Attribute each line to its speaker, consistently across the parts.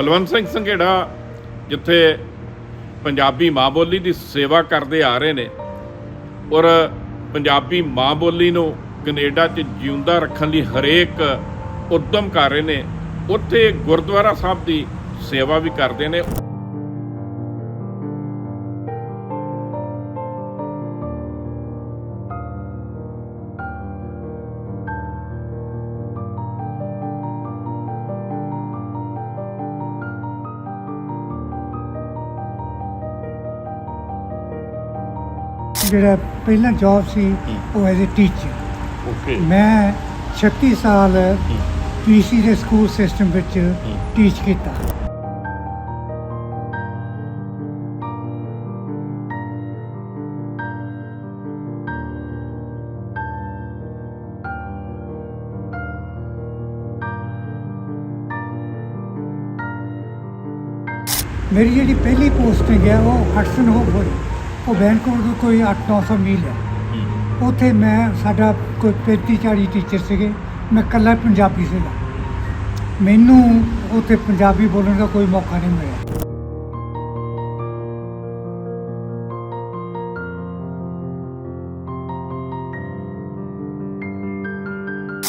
Speaker 1: ਬਲਵੰਤ ਸਿੰਘ ਸੰਘੇੜਾ ਜਿੱਥੇ ਪੰਜਾਬੀ ਮਾਂ ਬੋਲੀ ਦੀ ਸੇਵਾ ਕਰਦੇ ਆ ਰਹੇ ਨੇ ਔਰ ਪੰਜਾਬੀ ਮਾਂ ਬੋਲੀ ਨੂੰ ਕੈਨੇਡਾ 'ਚ ਜਿਉਂਦਾ ਰੱਖਣ ਲਈ ਹਰੇਕ ਉਦਮ ਕਰ ਰਹੇ ਨੇ, ਉੱਥੇ ਗੁਰਦੁਆਰਾ ਸਾਹਿਬ ਦੀ ਸੇਵਾ ਵੀ ਕਰਦੇ ਨੇ।
Speaker 2: ਜਿਹੜਾ ਪਹਿਲਾਂ ਜੌਬ ਸੀ ਉਹ ਐਜ਼ ਅ ਟੀਚਰ
Speaker 1: ਓਕੇ
Speaker 2: ਮੈਂ 36 ਸਾਲ ਪੀਸੀ ਦੇ ਸਕੂਲ ਸਿਸਟਮ ਵਿੱਚ ਟੀਚ ਕੀਤਾ। ਮੇਰੀ ਜਿਹੜੀ ਪਹਿਲੀ ਪੋਸਟਿੰਗ ਹੈ ਉਹ ਹਟਸਨ ਹੋਪ ਹੋਈ ਉਹ ਵੈਨਕੂਵਰ ਤੋਂ ਕੋਈ 8-900 ਮੀਲ ਹੈ। ਉੱਥੇ ਮੈਂ ਸਾਡਾ ਕੋਈ 35 40 ਟੀਚਰ ਸੀਗੇ ਮੈਂ ਇਕੱਲਾ ਪੰਜਾਬੀ ਸੀਗਾ ਮੈਨੂੰ ਉੱਥੇ ਪੰਜਾਬੀ ਬੋਲਣ ਦਾ ਕੋਈ ਮੌਕਾ ਨਹੀਂ ਮਿਲਿਆ।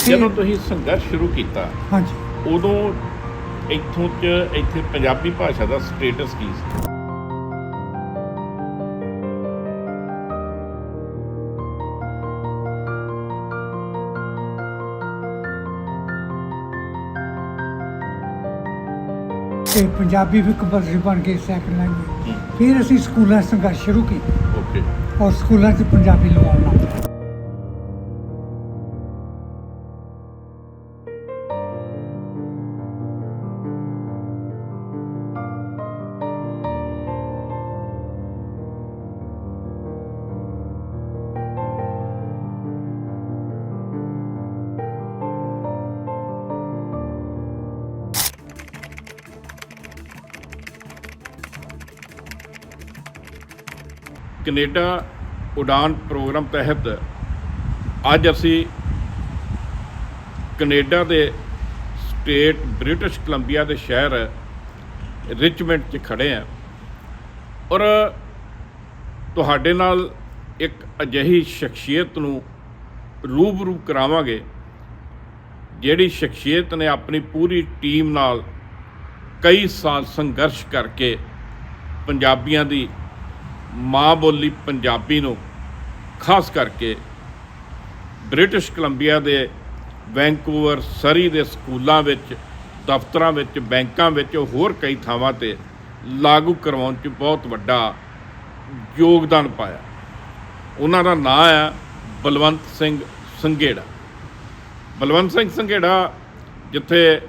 Speaker 1: ਜਦੋਂ ਤੁਸੀਂ ਸੰਘਰਸ਼ ਸ਼ੁਰੂ ਕੀਤਾ
Speaker 2: ਹਾਂਜੀ।
Speaker 1: ਉਦੋਂ ਇੱਥੋਂ ਚ ਇੱਥੇ ਪੰਜਾਬੀ ਭਾਸ਼ਾ ਦਾ ਸਟੇਟਸ ਕੀ ਸੀ?
Speaker 2: ਤੇ ਪੰਜਾਬੀ ਵੀ ਕੰਪਲਸਰੀ ਬਣ ਗਈ ਸੈਕੰਡ ਲੈਂਗੁਏਜ। ਫਿਰ ਅਸੀਂ ਸਕੂਲਾਂ ਸੰਘਰਸ਼ ਸ਼ੁਰੂ ਕੀਤਾ।
Speaker 1: ਓਕੇ
Speaker 2: ਔਰ ਸਕੂਲਾਂ 'ਚ ਪੰਜਾਬੀ ਲਵਾਉਣ
Speaker 1: ਕੈਨੇਡਾ ਉਡਾਨ ਪ੍ਰੋਗਰਾਮ ਤਹਿਤ ਅੱਜ ਅਸੀਂ ਕੈਨੇਡਾ ਦੇ ਸਟੇਟ ਬ੍ਰਿਟਿਸ਼ ਕੋਲੰਬੀਆ ਦੇ ਸ਼ਹਿਰ ਰਿਚਮੈਂਡ 'ਚ ਖੜੇ ਆ ਔਰ ਤੁਹਾਡੇ ਨਾਲ ਇੱਕ ਅਜਿਹੀ ਸ਼ਖਸੀਅਤ ਨੂੰ ਰੂਬਰੂ ਕਰਾਵਾਂਗੇ ਜਿਹੜੀ ਸ਼ਖਸੀਅਤ ਨੇ ਆਪਣੀ ਪੂਰੀ ਟੀਮ ਨਾਲ ਕਈ ਸਾਲ ਸੰਘਰਸ਼ ਕਰਕੇ ਪੰਜਾਬੀਆਂ ਦੀ ਮਾਂ ਬੋਲੀ ਪੰਜਾਬੀ ਨੂੰ, ਖਾਸ ਕਰਕੇ ਬ੍ਰਿਟਿਸ਼ ਕੋਲੰਬੀਆ ਦੇ ਵੈਂਕੂਵਰ, ਸਰੀ ਦੇ ਸਕੂਲਾਂ ਵਿੱਚ, ਦਫ਼ਤਰਾਂ ਵਿੱਚ, ਬੈਂਕਾਂ ਵਿੱਚ, ਹੋਰ ਕਈ ਥਾਵਾਂ ਤੇ ਲਾਗੂ ਕਰਵਾਉਣ 'ਚ ਬਹੁਤ ਵੱਡਾ ਯੋਗਦਾਨ ਪਾਇਆ। ਉਹਨਾਂ ਦਾ ਨਾਂ ਆ ਬਲਵੰਤ ਸਿੰਘ ਸੰਘੇੜਾ। ਬਲਵੰਤ ਸਿੰਘ ਸੰਘੇੜਾ ਜਿੱਥੇ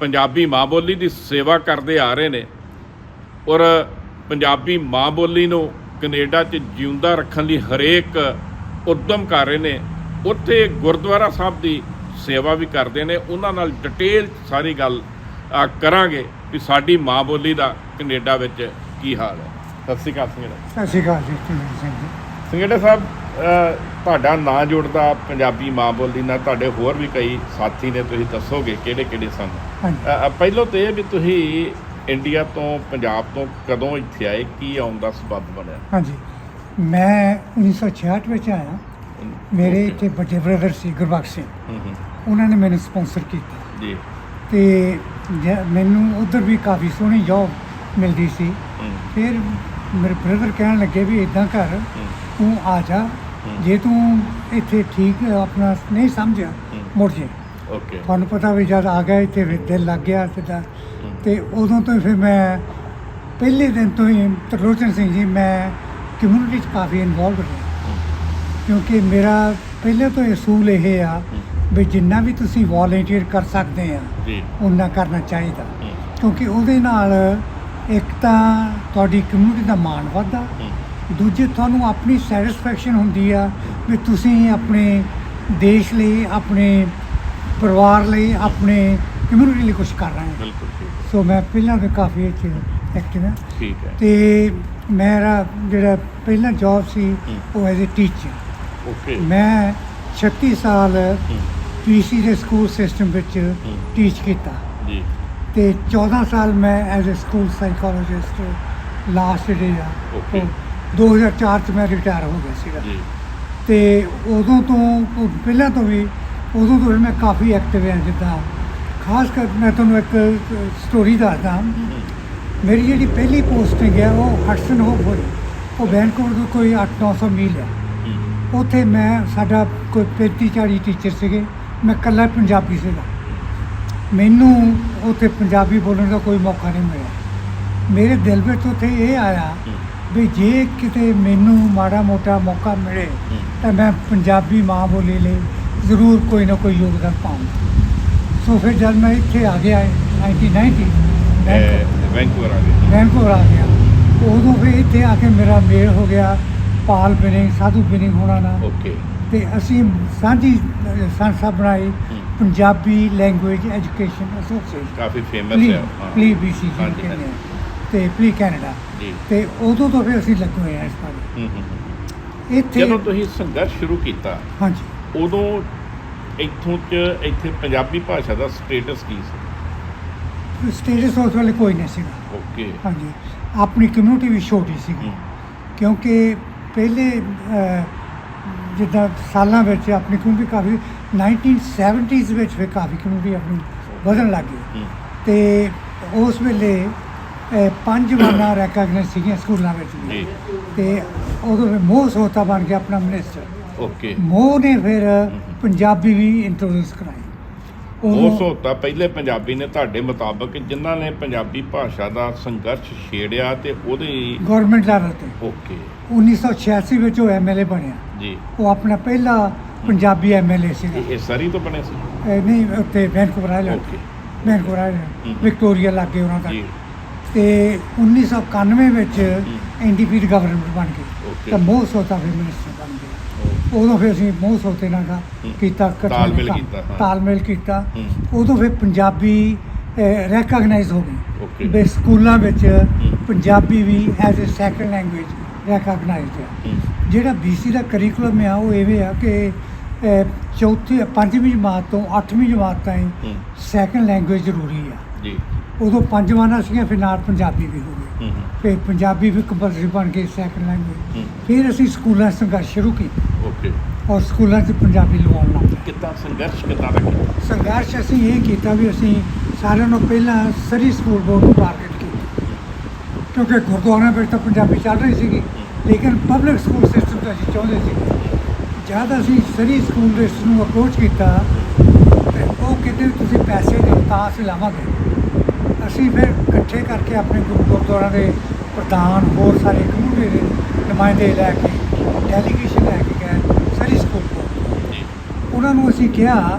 Speaker 1: ਪੰਜਾਬੀ ਮਾਂ ਬੋਲੀ ਦੀ ਸੇਵਾ ਕਰਦੇ ਆ ਰਹੇ ਨੇ ਔਰ ਪੰਜਾਬੀ ਮਾਂ ਬੋਲੀ ਨੂੰ ਕੈਨੇਡਾ 'ਚ ਜਿਉਂਦਾ ਰੱਖਣ ਲਈ ਹਰੇਕ ਉਦਮ ਕਰ ਰਹੇ ਨੇ ਉੱਥੇ ਗੁਰਦੁਆਰਾ ਸਾਹਿਬ ਦੀ ਸੇਵਾ ਵੀ ਕਰਦੇ ਨੇ ਉਹਨਾਂ ਨਾਲ ਡਿਟੇਲ ਸਾਰੀ ਗੱਲ ਕਰਾਂਗੇ ਕਿ ਸਾਡੀ ਮਾਂ ਬੋਲੀ ਦਾ ਕੈਨੇਡਾ ਵਿੱਚ ਕੀ ਹਾਲ ਹੈ। ਸਤਿ ਸ਼੍ਰੀ ਅਕਾਲ ਸੰਗੇੜਾ।
Speaker 2: ਸਤਿ ਸ਼੍ਰੀ ਅਕਾਲ ਜੀ ਧੀਰਜ ਸਿੰਘ ਜੀ?
Speaker 1: ਸੰਗੇੜਾ ਸਾਹਿਬ ਤੁਹਾਡਾ ਨਾਂ ਜੁੜਦਾ ਪੰਜਾਬੀ ਮਾਂ ਬੋਲੀ ਨਾਲ ਤੁਹਾਡੇ ਹੋਰ ਵੀ ਕਈ ਸਾਥੀ ਨੇ ਤੁਸੀਂ ਦੱਸੋਗੇ ਕਿਹੜੇ ਕਿਹੜੇ ਸਨ ਪਹਿਲੋਂ ਤੇ ਇਹ ਵੀ ਤੁਸੀਂ ਇੰਡੀਆ ਤੋਂ ਪੰਜਾਬ ਤੋਂ ਕਦੋਂ ਇੱਥੇ ਆਏ? ਕੀ ਆਉਣ ਦਾ ਸਬਬ ਬਣਿਆ?
Speaker 2: ਹਾਂਜੀ। ਮੈਂ 1966 ਵਿੱਚ ਆਇਆ। ਮੇਰੇ ਇੱਥੇ ਵੱਡੇ ਬ੍ਰਦਰ ਸੀ ਗੁਰਬਖਸ਼ ਸਿੰਘ।
Speaker 1: ਹੂੰ ਹੂੰ।
Speaker 2: ਉਹਨਾਂ ਨੇ ਮੈਨੂੰ ਸਪਾਂਸਰ ਕੀਤਾ।
Speaker 1: ਜੀ।
Speaker 2: ਤੇ ਮੈਨੂੰ ਉਧਰ ਵੀ ਕਾਫੀ ਸੋਹਣੀ ਜੌਬ ਮਿਲਦੀ ਸੀ। ਫਿਰ ਮੇਰੇ ਬ੍ਰਦਰ ਕਹਿਣ ਲੱਗੇ ਵੀ ਇਦਾਂ ਕਰ ਤੂੰ ਆ ਜਾ। ਜੇ ਤੂੰ ਇੱਥੇ ਠੀਕ ਆਪਣਾ ਨਹੀਂ ਸਮਝਿਆ। ਮੁੜ ਜੇ।
Speaker 1: ਓਕੇ
Speaker 2: ਤੁਹਾਨੂੰ ਪਤਾ ਵੀ ਜਦ ਆ ਗਿਆ ਇੱਥੇ ਦਿਲ ਲੱਗ ਗਿਆ
Speaker 1: ਹੂੰ।
Speaker 2: ਤੇ ਉਦੋਂ ਤੋਂ ਫਿਰ ਮੈਂ ਪਹਿਲੇ ਦਿਨ ਤੋਂ ਹੀ ਤਰਲੋਚਨ ਸਿੰਘ ਜੀ ਮੈਂ ਕਮਿਊਨਿਟੀ 'ਚ ਕਾਫੀ ਇਨਵੋਲਵ ਰਿਹਾ। ਕਿਉਂਕਿ ਮੇਰਾ ਪਹਿਲੇ ਤੋਂ ਹੀ ਅਸੂਲ ਇਹ ਆ ਵੀ ਜਿੰਨਾ ਵੀ ਤੁਸੀਂ ਵਾਲੰਟੀਅਰ ਕਰ ਸਕਦੇ ਆ ਉਨਾ ਕਰਨਾ ਚਾਹੀਦਾ। ਕਿਉਂਕਿ ਉਹਦੇ ਨਾਲ ਇੱਕ ਤਾਂ ਤੁਹਾਡੀ ਕਮਿਊਨਿਟੀ ਦਾ ਮਾਣ ਵੱਧਦਾ ਦੂਜੇ ਤੁਹਾਨੂੰ ਆਪਣੀ ਸੈਟੀਸਫੈਕਸ਼ਨ ਹੁੰਦੀ ਆ ਵੀ ਤੁਸੀਂ ਆਪਣੇ ਦੇਸ਼ ਲਈ ਆਪਣੇ ਪਰਿਵਾਰ ਲਈ ਆਪਣੇ ਕਮਿਊਨਿਟੀ ਲਈ ਕੁਝ ਕਰ ਰਹੇ ਹੋ
Speaker 1: ਬਿਲਕੁਲ ਠੀਕ
Speaker 2: ਸੋ ਮੈਂ ਪਹਿਲਾਂ ਵੀ ਕਾਫੀ ਇੱਥੇ ਐਕਟਿਵ ਹਾਂ
Speaker 1: ਠੀਕ ਹੈ।
Speaker 2: ਤੇ ਮੇਰਾ ਜਿਹੜਾ ਪਹਿਲਾਂ ਜੌਬ ਸੀ। ਉਹ ਐਜ਼ ਅ ਟੀਚਰ
Speaker 1: ਓਕੇ
Speaker 2: ਮੈਂ 36 ਸਾਲ ਪੀਸੀ ਦੇ ਸਕੂਲ ਸਿਸਟਮ ਵਿੱਚ। ਟੀਚ ਕੀਤਾ।
Speaker 1: ਜੀ।
Speaker 2: ਤੇ 14 ਸਾਲ ਮੈਂ as a school psychologist last day ਆ।
Speaker 1: Okay.
Speaker 2: ਉਹ 2004 ਚ ਮੈਂ ਰਿਟਾਇਰ ਹੋ ਗਿਆ ਸੀਗਾ।
Speaker 1: ਜੀ।
Speaker 2: ਤੇ ਉਦੋਂ ਤੋਂ ਉਹ ਪਹਿਲਾਂ ਤੋਂ ਵੀ ਉਦੋਂ ਤੋਂ ਵੀ ਮੈਂ ਕਾਫੀ ਐਕਟਿਵ ਹਾਂ ਜਿੱਦਾਂ ਖਾਸ ਕਰ ਮੈਂ ਤੁਹਾਨੂੰ ਇੱਕ ਸਟੋਰੀ ਦੱਸਦਾ। ਮੇਰੀ ਜਿਹੜੀ ਪਹਿਲੀ ਪੋਸਟਿੰਗ ਹੈ, ਉਹ ਹਟਸਨ ਹੋਪ ਹੋਈ। ਉਹ ਬੈਂਕੋਰ ਤੋਂ ਕੋਈ 8-900 ਮੀਲ ਹੈ। ਉੱਥੇ ਮੈਂ, ਸਾਡਾ ਕੋਈ 35-40 ਟੀਚਰ ਸੀਗੇ। ਮੈਂ ਇਕੱਲਾ ਪੰਜਾਬੀ ਸੀਗਾ। ਮੈਨੂੰ ਉੱਥੇ ਪੰਜਾਬੀ ਬੋਲਣ ਦਾ ਕੋਈ ਮੌਕਾ ਨਹੀਂ ਮਿਲਿਆ। ਮੇਰੇ ਦਿਲ ਵਿੱਚ ਉੱਥੇ ਇਹ ਆਇਆ ਵੀ ਜੇ ਕਿਤੇ ਮੈਨੂੰ ਮਾੜਾ ਮੋਟਾ ਮੌਕਾ ਮਿਲੇ, ਤਾਂ ਮੈਂ ਪੰਜਾਬੀ ਮਾਂ ਬੋਲੀ ਲਈ ਜ਼ਰੂਰ ਕੋਈ ਨਾ ਕੋਈ ਯੋਗਦਾਨ ਪਾਉਂਗਾ ਸੋ ਫਿਰ ਜਦ ਮੈਂ ਇੱਥੇ ਆ ਗਿਆ 1990
Speaker 1: ਇਹ ਵੈਂਕੂਵਰ ਆ ਗਏ
Speaker 2: ਵੈਨਕੂਵਰ ਆ ਗਿਆ। ਉਦੋਂ ਫਿਰ ਇੱਥੇ ਆ ਕੇ ਮੇਰਾ ਮੇਲ ਹੋ ਗਿਆ ਪਾਲ ਬਿਨਿੰਗ ਸਾਧੂ ਬਿਨਿੰਗ ਹੋਣਾ ਨਾਲ।
Speaker 1: ਓਕੇ
Speaker 2: ਤੇ ਅਸੀਂ ਸਾਂਝੀ ਸੰਸਥਾ ਬਣਾਈ। ਪੰਜਾਬੀ ਲੈਂਗੁਏਜ ਐਜੂਕੇਸ਼ਨ ਐਸੋਸੀਏਸ਼ਨ
Speaker 1: ਕਾਫੀ ਫੇਮਸ ਹੈ।
Speaker 2: ਪਲੀ ਬੀਸੀ ਜੀ ਤੇ ਪਲੀ ਕੈਨੇਡਾ ਤੇ ਉਦੋਂ ਤੋਂ ਫਿਰ ਅਸੀਂ ਲੱਗੇ ਹੋਏ ਆ ਇਸ ਬਾਰੇ।
Speaker 1: ਹੂੰ, ਹੂੰ, ਹੂੰ।
Speaker 2: ਇੱਥੇ
Speaker 1: ਜਦੋਂ ਤੁਸੀਂ ਸੰਘਰਸ਼ ਸ਼ੁਰੂ ਕੀਤਾ
Speaker 2: ਹਾਂਜੀ।
Speaker 1: ਉਦੋਂ ਇੱਥੋਂ ਚ ਇੱਥੇ ਪੰਜਾਬੀ ਭਾਸ਼ਾ ਦਾ ਸਟੇਟਸ ਕੀ ਸੀ?
Speaker 2: ਸਟੇਟਸ ਉਸ ਵੇਲੇ ਕੋਈ ਨਹੀਂ ਸੀਗਾ।
Speaker 1: ਓਕੇ
Speaker 2: ਹਾਂਜੀ। ਆਪਣੀ ਕਮਿਊਨਿਟੀ ਵੀ ਛੋਟੀ ਸੀਗੀ। ਕਿਉਂਕਿ ਪਹਿਲੇ ਅਹ, ਜਿੱਦਾਂ ਸਾਲਾਂ ਵਿੱਚ ਆਪਣੀ ਕਮਿਊਨਿਟੀ ਕਾਫੀ 1970s ਵਿੱਚ ਫਿਰ ਕਾਫੀ ਕਮਿਊਨਿਟੀ ਆਪਣੀ ਵਧਣ ਲੱਗ ਗਈ।
Speaker 1: ਹੂੰ,
Speaker 2: ਤੇ ਉਸ ਵੇਲੇ ਅਹ, ਪੰਜ ਵਾਰਾਂ ਰੈਕਗਨਾਈਜ਼ ਸੀਗੀਆਂ ਸਕੂਲਾਂ ਵਿੱਚ ਵੀ।
Speaker 1: ਜੀ।
Speaker 2: ਤੇ ਉਦੋਂ ਫਿਰ ਮੋਹ ਸੋਤਾ ਬਣ ਗਿਆ ਆਪਣਾ ਮਿਨਿਸਟਰ
Speaker 1: ਓਕੇ
Speaker 2: ਮੋਹ ਨੇ ਫਿਰ ਪੰਜਾਬੀ ਵੀ ਇੰਟਰੋਡਿਊਸ ਕਰਾਈ।
Speaker 1: ਉਹ
Speaker 2: ਉਦੋਂ-
Speaker 1: ਸੋਤਾ ਪਹਿਲੇ ਪੰਜਾਬੀ ਨੇ ਤੁਹਾਡੇ ਮੁਤਾਬਕ ਜਿਨ੍ਹਾਂ ਨੇ ਪੰਜਾਬੀ ਭਾਸ਼ਾ ਦਾ ਸੰਘਰਸ਼ ਛੇੜਿਆ ਤੇ ਉਹਦੇ
Speaker 2: ਗਵਰਨਮੈਂਟ ਲੈਵਲ ਤੇ।
Speaker 1: ਓਕੇ
Speaker 2: 1986 ਵਿੱਚ ਉਹ ਐਮਐਲਏ ਬਣਿਆ।
Speaker 1: ਜੀ।
Speaker 2: ਉਹ ਆਪਣਾ ਪਹਿਲਾ ਪੰਜਾਬੀ ਐਮਐਲਏ ਸੀਗਾ।
Speaker 1: ਇਹ ਸਰੀ ਤੋਂ ਬਣੇ ਸੀ?
Speaker 2: ਨਹੀਂ ਉੱਥੇ Vancouver island
Speaker 1: okay
Speaker 2: Vancouver island. Victoria ਲੱਗੇ ਉਹਨਾਂ ਦਾ।
Speaker 1: ਜੀ।
Speaker 2: ਤੇ 1991 ਵਿੱਚ ਐਨਡੀਪੀ ਗਵਰਨਮੈਂਟ ਬਣ ਗਈ. ਤਾਂ ਮੋਹ ਸੋਤਾ ਫਿਰ ਮਿਨਿਸਟਰ ਬਣ ਗਿਆ ਉਦੋਂ ਫਿਰ ਅਸੀਂ ਮੋਹ ਸੋਤੇ ਨਾਲ। ਕੀਤਾ ਇਕੱਠੇ
Speaker 1: ਤਾਲਮੇਲ ਕੀਤਾ, ਹਾਂ।
Speaker 2: ਤਾਲਮੇਲ ਕੀਤਾ।
Speaker 1: ਹੂੰ।
Speaker 2: ਉਦੋਂ ਫਿਰ ਪੰਜਾਬੀ ਰੈਕਗਨਾਈਜ਼ ਹੋ ਗਈ।
Speaker 1: Okay.
Speaker 2: ਵੀ ਸਕੂਲਾਂ ਵਿੱਚ ਪੰਜਾਬੀ ਵੀ as a second language recognized ਹੈ
Speaker 1: ਹੂੰ,
Speaker 2: ਜਿਹੜਾ ਬੀਸੀ ਦਾ ਕਰਿਕੂਲਮ ਆ ਉਹ ਐਵੇਂ ਆ ਕਿ ਅਹ, ਚੌਥੀ ਪੰਜਵੀਂ ਜਮਾਤ ਤੋਂ ਅੱਠਵੀਂ ਜਮਾਤ ਤਾਈਂ
Speaker 1: ਹੂੰ,
Speaker 2: ਸੈਕੰਡ ਲੈਂਗੁਏਜ ਜ਼ਰੂਰੀ ਆ।
Speaker 1: ਜੀ।
Speaker 2: ਉਦੋਂ ਪੰਜ ਵਾਰਾਂ ਸੀਗੀਆਂ ਫਿਰ ਨਾਲ ਪੰਜਾਬੀ ਵੀ ਹੋ ਗਈ।
Speaker 1: ਹੂੰ,
Speaker 2: ਫਿਰ ਪੰਜਾਬੀ ਵੀ ਕੰਪਲਸਰੀ ਬਣ ਗਈ ਸੈਕੰਡ ਲੈਂਗੁਏਜ
Speaker 1: ਹੂੰ,
Speaker 2: ਫਿਰ ਅਸੀਂ ਸਕੂਲਾਂ 'ਚ ਸੰਘਰਸ਼ ਸ਼ੁਰੂ ਕੀਤਾ।
Speaker 1: ਓਕੇ।
Speaker 2: ਔਰ ਸਕੂਲਾਂ 'ਚ ਪੰਜਾਬੀ ਲਵਾਉਣ ਲੱਗ ਪਏ
Speaker 1: ਕਿੱਦਾਂ ਸੰਘਰਸ਼ ਕਿੱਦਾਂ ਦਾ ਕੀਤਾ?
Speaker 2: ਸੰਘਰਸ਼ ਅਸੀਂ ਇਹ ਕੀਤਾ ਵੀ ਅਸੀਂ ਸਾਰਿਆਂ ਨੂੰ ਪਹਿਲਾਂ ਸਰੀ ਸਕੂਲ ਬੋਰਡ ਨੂੰ ਟਾਰਗੇਟ ਕੀਤਾ। ਕਿਉਂਕਿ ਗੁਰਦੁਆਰਿਆਂ ਵਿੱਚ ਤਾਂ ਪੰਜਾਬੀ ਚੱਲ ਰਹੀ ਸੀਗੀ। ਲੇਕਿਨ ਪਬਲਿਕ ਸਕੂਲ ਸਿਸਟਮ ਤਾਂ ਅਸੀਂ ਚਾਹੁੰਦੇ ਸੀ। ਜਦ ਅਸੀਂ ਸਰੀ ਸਕੂਲ ਦੇ ਨੂੰ ਅਪਰੋਚ ਕੀਤਾ ਤੇ ਉਹ ਕਹਿੰਦੇ ਵੀ ਤੁਸੀਂ ਪੈਸੇ ਦਿਓ ਤਾਂ ਅਸੀਂ ਲਾਵਾਂਗੇ। ਅਸੀਂ ਫਿਰ ਇਕੱਠੇ ਕਰਕੇ ਆਪਣੇ ਗੁਰੂ ਗੁਰਦੁਆਰਾਂ ਦੇ ਪ੍ਰਧਾਨ ਹੋਰ ਸਾਰੇ ਕਮਿਊਨਿਟੀ ਦੇ ਨੁਮਾਇੰਦੇ ਲੈ ਕੇ ਡੈਲੀਗੇਸ਼ਨ ਲੈ ਕੇ ਗਏ ਸਰੀ ਸਕੂਲ ਕੋਲ ਉਹਨਾਂ ਨੂੰ ਅਸੀਂ ਕਿਹਾ